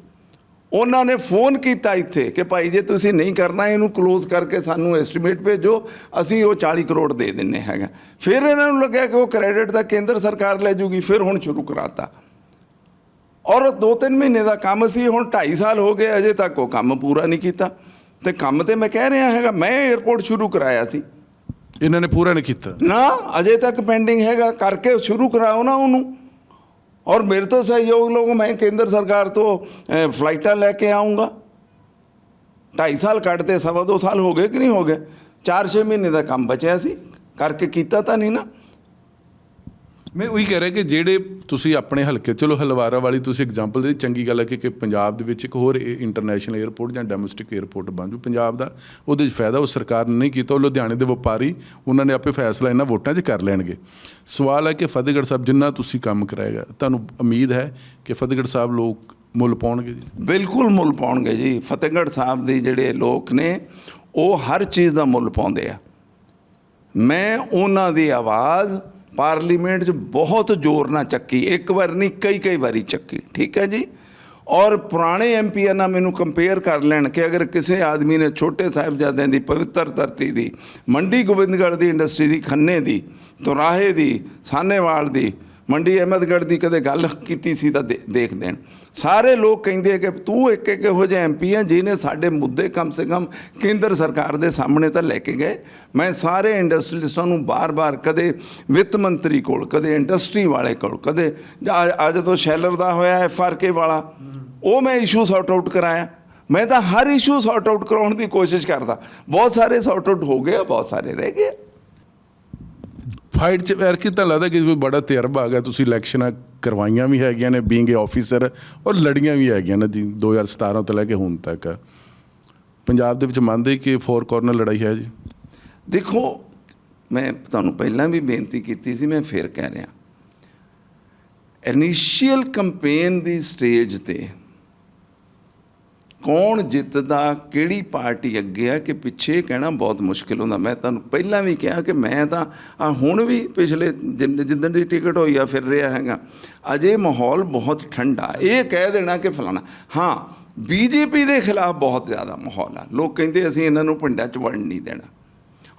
ਉਹਨਾਂ ਨੇ ਫੋਨ ਕੀਤਾ ਇੱਥੇ ਕਿ ਭਾਈ ਜੇ ਤੁਸੀਂ ਨਹੀਂ ਕਰਨਾ ਇਹਨੂੰ ਕਲੋਜ਼ ਕਰਕੇ ਸਾਨੂੰ ਐਸਟੀਮੇਟ ਭੇਜੋ ਅਸੀਂ ਉਹ 40 ਕਰੋੜ ਦੇ ਦਿੰਨੇ ਹੈਗਾ। ਫਿਰ ਇਹਨਾਂ ਨੂੰ ਲੱਗਿਆ ਕਿ ਉਹ ਕ੍ਰੈਡਿਟ ਦਾ ਕੇਂਦਰ ਸਰਕਾਰ ਲੈ ਜੂਗੀ ਫਿਰ ਹੁਣ ਸ਼ੁਰੂ ਕਰਾਤਾ। ਔਰ 2-3 ਮਹੀਨੇ ਦਾ ਕੰਮ ਸੀ ਹੁਣ 2.5 ਸਾਲ ਹੋ ਗਏ ਅਜੇ ਤੱਕ ਉਹ ਕੰਮ ਪੂਰਾ ਨਹੀਂ ਕੀਤਾ। ਤੇ ਕੰਮ ਤੇ ਮੈਂ ਕਹਿ ਰਿਹਾ ਹੈਗਾ ਮੈਂ 에ਅਰਪੋਰਟ ਸ਼ੁਰੂ ਕਰਾਇਆ ਸੀ। ਇਹਨਾਂ ਨੇ ਪੂਰਾ ਨਹੀਂ ਕੀਤਾ। ਨਾ ਅਜੇ ਤੱਕ ਪੈਂਡਿੰਗ ਹੈਗਾ ਕਰਕੇ ਸ਼ੁਰੂ ਕਰਾਓ ਨਾ ਉਹਨੂੰ। ਔਰ ਮੇਰੇ ਤੋਂ ਸਹਿਯੋਗ ਲੋਗੋ ਮੈਂ ਕੇਂਦਰ ਸਰਕਾਰ ਤੋਂ ਅ, ਫਲਾਈਟਾਂ ਲੈ ਕੇ ਆਉਂਗਾ 2.5 ਸਾਲ ਕੱਢਦੇ ਸਵਾ ਦੋ ਸਾਲ ਹੋ ਗਏ ਕਿ ਨਹੀਂ ਹੋ ਗਏ 4-6 ਮਹੀਨੇ ਦਾ ਕੰਮ ਬਚਿਆ ਸੀ ਕਰਕੇ ਕੀਤਾ ਤਾਂ ਨਹੀਂ ਨਾ ਮੈਂ ਉਹੀ ਕਹਿ ਰਿਹਾ ਕਿ ਜਿਹੜੇ ਤੁਸੀਂ ਆਪਣੇ ਹਲਕੇ, ਚਲੋ ਹਲਵਾਰਾ ਵਾਲੀ ਤੁਸੀਂ ਐਗਜ਼ਾਮਪਲ ਦੇ, ਚੰਗੀ ਗੱਲ ਹੈ ਕਿ ਕਿ ਪੰਜਾਬ ਦੇ ਵਿੱਚ ਇੱਕ ਹੋਰ ਇੰਟਰਨੈਸ਼ਨਲ 에ਅਰਪੋਰਟ ਜਾਂ ਡੋਮੈਸਟਿਕ 에ਅਰਪੋਰਟ ਬਣ ਜੂ ਪੰਜਾਬ ਦਾ ਉਹਦੇ 'ਚ ਫਾਇਦਾ ਉਹ ਸਰਕਾਰ ਨੇ ਨਹੀਂ ਕੀਤਾ, ਉਹ ਲੁਧਿਆਣੇ ਦੇ ਵਪਾਰੀ, ਉਹਨਾਂ ਨੇ ਆਪੇ ਫੈਸਲਾ ਇਹਨਾਂ ਵੋਟਾਂ 'ਚ ਕਰ ਲੈਣਗੇ। ਸਵਾਲ ਹੈ ਕਿ ਫਤਿਹਗੜ੍ਹ ਸਾਹਿਬ ਜਿੰਨਾ ਤੁਸੀਂ ਕੰਮ ਕਰਾਏਗਾ, ਤੁਹਾਨੂੰ ਉਮੀਦ ਹੈ ਕਿ ਫਤਿਹਗੜ੍ਹ ਸਾਹਿਬ ਲੋਕ ਮੁੱਲ ਪਾਉਣਗੇ ਜੀ? ਬਿਲਕੁਲ ਮੁੱਲ ਪਾਉਣਗੇ ਜੀ। ਫਤਿਹਗੜ੍ਹ ਸਾਹਿਬ ਦੇ ਜਿਹੜੇ ਲੋਕ ਨੇ, ਉਹ ਹਰ ਚੀਜ਼ ਦਾ ਮੁੱਲ ਪਾਉਂਦੇ ਆ। ਮੈਂ ਉਹਨਾਂ ਦੀ ਆਵਾਜ਼ ਪਾਰਲੀਮੈਂਟ 'ਚ ਬਹੁਤ ਜ਼ੋਰ ਨਾਲ ਚੱਕੀ, ਇੱਕ ਵਾਰ ਨਹੀਂ, ਕਈ ਕਈ ਵਾਰੀ ਚੱਕੀ, ਠੀਕ ਹੈ ਜੀ? ਔਰ ਪੁਰਾਣੇ ਐਮਪੀਆਂ ਨਾਲ ਮੈਨੂੰ ਕੰਪੇਅਰ ਕਰ ਲੈਣ ਕਿ ਅਗਰ ਕਿਸੇ ਆਦਮੀ ਨੇ ਛੋਟੇ ਸਾਹਿਬਜ਼ਾਦਿਆਂ ਦੀ ਪਵਿੱਤਰ ਧਰਤੀ ਦੀ, ਮੰਡੀ ਗੋਬਿੰਦਗੜ੍ਹ ਦੀ ਇੰਡਸਟਰੀ ਦੀ, ਖੰਨੇ ਦੀ, ਤੁਰਾਹੇ ਦੀ ਸਾਨੇਵਾਲ ਦੀ ਮੰਡੀ ਅਹਿਮਦਗੜ੍ਹ ਦੀ ਕਦੇ ਗੱਲ ਕੀਤੀ ਸੀ ਤਾਂ ਦੇ- ਦੇਖ ਦੇਣ। ਸਾਰੇ ਲੋਕ ਕਹਿੰਦੇ ਆ ਕਿ ਤੂੰ ਇੱਕ ਇੱਕ ਇਹੋ ਜਿਹਾ ਐਮਪੀ ਹੈ ਜਿਹਨੇ ਸਾਡੇ ਮੁੱਦੇ ਕਮ ਸੇ ਕਮ ਕੇਂਦਰ ਸਰਕਾਰ ਦੇ ਸਾਹਮਣੇ ਤਾਂ ਲੈ ਕੇ ਗਏ। ਮੈਂ ਸਾਰੇ ਇੰਡਸਟਰੀਲਿਸਟਾਂ ਨੂੰ ਬਾਰ-ਬਾਰ ਕਦੇ ਵਿੱਤ ਮੰਤਰੀ ਕੋਲ ਕਦੇ ਇੰਡਸਟਰੀ ਵਾਲੇ ਕੋਲ ਕਦੇ ਜਾਂ ਅੱਜ ਤੋਂ ਸ਼ੈਲਰ ਦਾ ਹੋਇਆ ਐਫਆਰਕੇ ਵਾਲਾ ਉਹ ਮੈਂ ਇਸ਼ੂ ਸੌਟ ਆਊਟ ਕਰਾਇਆ। ਮੈਂ ਤਾਂ ਹਰ ਇਸ਼ੂ ਸੌਟ ਆਊਟ ਕਰਾਉਣ ਦੀ ਕੋਸ਼ਿਸ਼ ਕਰਦਾ। ਬਹੁਤ ਸਾਰੇ ਸੌਟ ਆਊਟ ਹੋ ਗਏ ਆ, ਬਹੁਤ ਸਾਰੇ ਰਹਿ ਗਏ ਆ। ਫਾਈਟ 'ਚ ਐਰ ਕਿ ਤਾਂ ਲੱਗਦਾ ਕਿ ਕੋਈ ਬੜਾ ਤਜਰਬਾ ਆ ਗਿਆ? ਤੁਸੀਂ ਇਲੈਕਸ਼ਨਾਂ ਕਰਵਾਈਆਂ ਵੀ ਹੈਗੀਆਂ ਨੇ ਬੀਇੰਗ ਏ ਆਫੀਸਰ ਔਰ ਲੜੀਆਂ ਵੀ ਹੈਗੀਆਂ ਨੇ ਜੀ 2017 ਤੋਂ ਲੈ ਕੇ ਹੁਣ ਤੱਕ। ਪੰਜਾਬ ਦੇ ਵਿੱਚ ਮੰਨਦੇ ਕਿ ਫੋਰ ਕਾਰਨਰ ਲੜਾਈ ਹੈ ਜੀ? ਦੇਖੋ, ਮੈਂ ਤੁਹਾਨੂੰ ਪਹਿਲਾਂ ਵੀ ਬੇਨਤੀ ਕੀਤੀ ਸੀ, ਮੈਂ ਫੇਰ ਕਹਿ ਰਿਹਾ। ਇਨੀਸ਼ੀਅਲ ਕੈਂਪੇਨ ਦੀ ਸਟੇਜ ਤੇ ਕੌਣ ਜਿੱਤਦਾ, ਕਿਹੜੀ ਪਾਰਟੀ ਅੱਗੇ ਆ, ਕਿ ਪਿੱਛੇ ਕਹਿਣਾ ਬਹੁਤ ਮੁਸ਼ਕਿਲ ਹੁੰਦਾ। ਮੈਂ ਤੁਹਾਨੂੰ ਪਹਿਲਾਂ ਵੀ ਕਿਹਾ ਕਿ ਮੈਂ ਤਾਂ, ਆ ਹੁਣ ਵੀ ਪਿਛਲੇ ਜਿੰਨ- ਜਿੱਦਣ ਦੀ ਟਿਕਟ ਹੋਈ ਆ, ਫਿਰ ਰਿਹਾ ਹੈਗਾ। ਅਜੇ ਮਾਹੌਲ ਬਹੁਤ ਠੰਡਾ। ਇਹ ਕਹਿ ਦੇਣਾ ਕਿ ਫਲਾਣਾ। ਹਾਂ, ਬੀਜੇਪੀ ਦੇ ਖਿਲਾਫ ਬਹੁਤ ਜ਼ਿਆਦਾ ਮਾਹੌਲ ਆ। ਲੋਕ ਕਹਿੰਦੇ ਅਸੀਂ ਇਹਨਾਂ ਨੂੰ ਪਿੰਡਾਂ ਚ ਵੜਨ ਨਹੀਂ ਦੇਣਾ।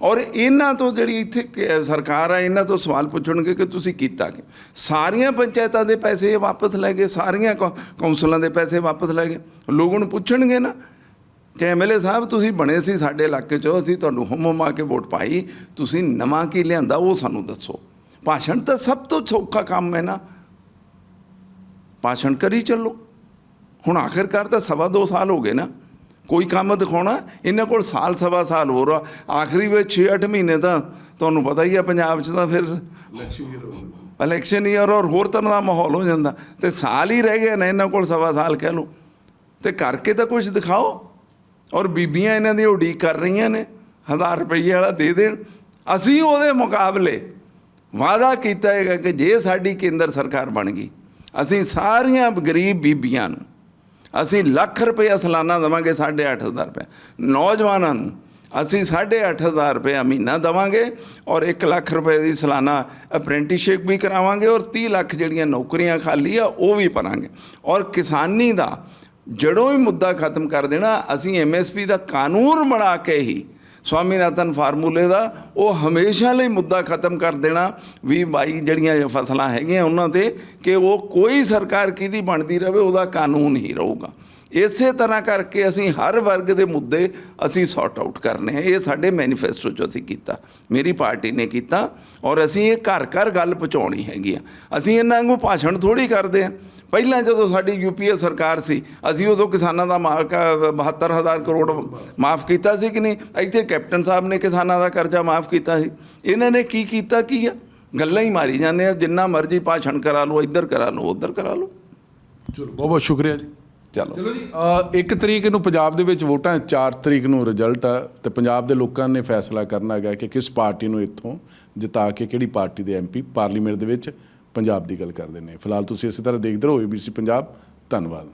ਔਰ ਇਹਨਾਂ ਤੋਂ ਜਿਹੜੀ ਇੱਥੇ ਸਰਕਾਰ ਆ, ਇਹਨਾਂ ਤੋਂ ਸਵਾਲ ਪੁੱਛਣਗੇ ਕਿ ਤੁਸੀਂ ਕੀਤਾ ਕੀ? ਸਾਰੀਆਂ ਪੰਚਾਇਤਾਂ ਦੇ ਪੈਸੇ ਵਾਪਸ ਲੈ ਗਏ, ਸਾਰੀਆਂ ਕੌ- ਕੌਂਸਲਾਂ ਦੇ ਪੈਸੇ ਵਾਪਸ ਲੈ ਗਏ। ਲੋਕਾਂ ਨੂੰ ਪੁੱਛਣਗੇ ਨਾ ਕਿ ਐਮਐਲਏ ਸਾਹਿਬ, ਤੁਸੀਂ ਬਣੇ ਸੀ ਸਾਡੇ ਇਲਾਕੇ 'ਚੋਂ, ਅਸੀਂ ਤੁਹਾਨੂੰ ਹੁਮ ਹੁਮਾ ਕੇ ਵੋਟ ਪਾਈ, ਤੁਸੀਂ ਨਵਾਂ ਕੀ ਲਿਆਂਦਾ, ਉਹ ਸਾਨੂੰ ਦੱਸੋ। ਭਾਸ਼ਣ ਤਾਂ ਸਭ ਤੋਂ ਸੌਖਾ ਕੰਮ ਹੈ ਨਾ। ਭਾਸ਼ਣ ਕਰੀ ਚੱਲੋ। ਹੁਣ ਆਖਿਰਕਾਰ ਤਾਂ ਸਵਾ ਦੋ ਸਾਲ ਹੋ ਗਏ ਨਾ। ਕੋਈ ਕੰਮ ਦਿਖਾਉਣਾ ਇਹਨਾਂ ਕੋਲ ਸਾਲ ਸਵਾ ਸਾਲ ਹੋਰ ਆ। ਆਖਰੀ ਵਿੱਚ 6-8 ਮਹੀਨੇ ਤਾਂ ਤੁਹਾਨੂੰ ਪਤਾ ਹੀ ਆ ਪੰਜਾਬ 'ਚ ਤਾਂ ਫਿਰ ਇਲੈਕਸ਼ਨ ਈਅਰ ਔਰ ਹੋਰ ਤਰ੍ਹਾਂ ਦਾ ਮਾਹੌਲ ਹੋ ਜਾਂਦਾ। ਤੇ ਸਾਲ ਹੀ ਰਹਿ ਗਏ ਨੇ ਇਹਨਾਂ ਕੋਲ ਸਵਾ ਸਾਲ ਕਹਿ ਲਓ। ਤੇ ਕਰਕੇ ਤਾਂ ਕੁਝ ਦਿਖਾਓ। ਔਰ ਬੀਬੀਆਂ ਇਹਨਾਂ ਦੀ ਉਡੀਕ ਕਰ ਰਹੀਆਂ ਨੇ ਹਜ਼ਾਰ ਰੁਪਏ ਵਾਲਾ ਦੇ ਦੇਣ। ਅਸੀਂ ਉਹਦੇ ਮੁਕਾਬਲੇ ਵਾਅਦਾ ਕੀਤਾ ਹੈਗਾ ਕਿ ਜੇ ਸਾਡੀ ਕੇਂਦਰ ਸਰਕਾਰ ਬਣ ਗਈ ਅਸੀਂ ਸਾਰੀਆਂ ਗਰੀਬ ਬੀਬੀਆਂ ਨੂੰ ਅਸੀਂ ਲੱਖ ਰੁਪਏ ਸਾਲਾਨਾ ਦੇਵਾਂਗੇ 8500 ਰੁਪਏ। ਨੌਜਵਾਨਾਂ ਨੂੰ ਅਸੀਂ 8500 ਰੁਪਏ ਮਹੀਨਾ ਦੇਵਾਂਗੇ ਔਰ 1 ਲੱਖ ਰੁਪਏ ਦੀ ਸਾਲਾਨਾ ਅਪ੍ਰੈਂਟਿਸਸ਼ਿਪ ਵੀ ਕਰਾਵਾਂਗੇ ਔਰ 30 ਲੱਖ ਜਿਹੜੀਆਂ ਨੌਕਰੀਆਂ ਖਾਲੀ ਆ, ਉਹ ਵੀ ਭਰਾਂਗੇ। ਔਰ ਕਿਸਾਨੀ ਦਾ ਜੜੋਂ ਹੀ ਮੁੱਦਾ ਖਤਮ ਕਰ ਦੇਣਾ, ਅਸੀਂ ਐਮਐਸਪੀ ਦਾ ਕਾਨੂੰਨ ਬਣਾ ਕੇ ਹੀ ਸਵਾਮੀਨਾਥਨ ਫਾਰਮੂਲੇ ਦਾ, ਉਹ ਹਮੇਸ਼ਾ ਲਈ ਮੁੱਦਾ ਖਤਮ ਕਰ ਦੇਣਾ, ਵੀ ਬਾਈ ਜਿਹੜੀਆਂ ਫਸਲਾਂ ਹੈਗੀਆਂ ਉਹਨਾਂ ਤੇ, ਕਿ ਉਹ ਕੋਈ ਸਰਕਾਰ ਕਿਹਦੀ ਬਣਦੀ ਰਹੇ ਉਹਦਾ ਕਾਨੂੰਨ ਹੀ ਰਹੂਗਾ। ਇਸੇ ਤਰ੍ਹਾਂ ਕਰਕੇ ਅਸੀਂ ਹਰ ਵਰਗ ਦੇ ਮੁੱਦੇ ਅਸੀਂ ਸੌਟ ਆਊਟ ਕਰਨੇ ਆ। ਇਹ ਸਾਡੇ ਮੈਨੀਫੈਸਟੋ 'ਚ ਅਸੀਂ ਕੀਤਾ। ਮੇਰੀ ਪਾਰਟੀ ਨੇ ਕੀਤਾ ਔਰ ਅਸੀਂ ਇਹ ਘਰ ਘਰ ਗੱਲ ਪਹੁੰਚਾਉਣੀ ਹੈਗੀ ਆ। ਅਸੀਂ ਇਹਨਾਂ ਵਾਂਗੂ ਭਾਸ਼ਣ ਥੋੜੀ ਕਰਦੇ ਆ। ਪਹਿਲਾਂ ਜਦੋਂ ਸਾਡੀ ਯੂਪੀਏ ਸਰਕਾਰ ਸੀ, ਅਸੀਂ ਉਦੋਂ ਕਿਸਾਨਾਂ ਦਾ ਮਾ- ਕ- 72000 ਕਰੋੜ ਮਾਫ ਕੀਤਾ ਸੀ ਕਿ ਨਹੀਂ? ਇੱਥੇ ਕੈਪਟਨ ਸਾਹਿਬ ਨੇ ਕਿਸਾਨਾਂ ਦਾ ਕਰਜ਼ਾ ਮਾਫ ਕੀਤਾ ਸੀ। ਇਹਨਾਂ ਨੇ ਕੀ ਕੀਤਾ, ਕੀ ਆ? ਗੱਲਾਂ ਹੀ ਮਾਰੀ ਜਾਂਦੇ ਆ। ਜਿੰਨਾ ਮਰਜ਼ੀ ਭਾਸ਼ਣ ਕਰਾ ਲਓ, ਇੱਧਰ ਕਰਾ ਲਓ, ਉੱਧਰ ਕਰਾ ਲਓ। ਚਲੋ ਬਹੁਤ ਬਹੁਤ ਸ਼ੁਕਰੀਆ ਜੀ। ਚਲੋ। ਚਲੋ ਜੀ। ਅ, ਇੱਕ ਤਰੀਕ ਨੂੰ ਪੰਜਾਬ ਦੇ ਵਿੱਚ ਵੋਟਾਂ 4 ਤਰੀਕ ਨੂੰ ਰਿਜ਼ਲਟ ਆ ਤੇ ਪੰਜਾਬ ਦੇ ਲੋਕਾਂ ਨੇ ਫੈਸਲਾ ਕਰਨਾ ਹੈਗਾ ਕਿ ਕਿਸ ਪਾਰਟੀ ਨੂੰ ਇੱਥੋਂ ਜਿਤਾ ਕੇ ਕਿਹੜੀ ਪਾਰਟੀ ਦੇ ਐਮਪੀ ਪਾਰਲੀਮੈਂਟ ਦੇ ਵਿੱਚ ਪੰਜਾਬ ਦੀ ਗੱਲ ਕਰਦੇ ਨੇ। ਫਿਲਹਾਲ ਤੁਸੀਂ ਇਸੇ ਤਰ੍ਹਾਂ ਦੇਖਦੇ ਰਹੋ ਏਬੀਸੀ ਪੰਜਾਬ। ਧੰਨਵਾਦ।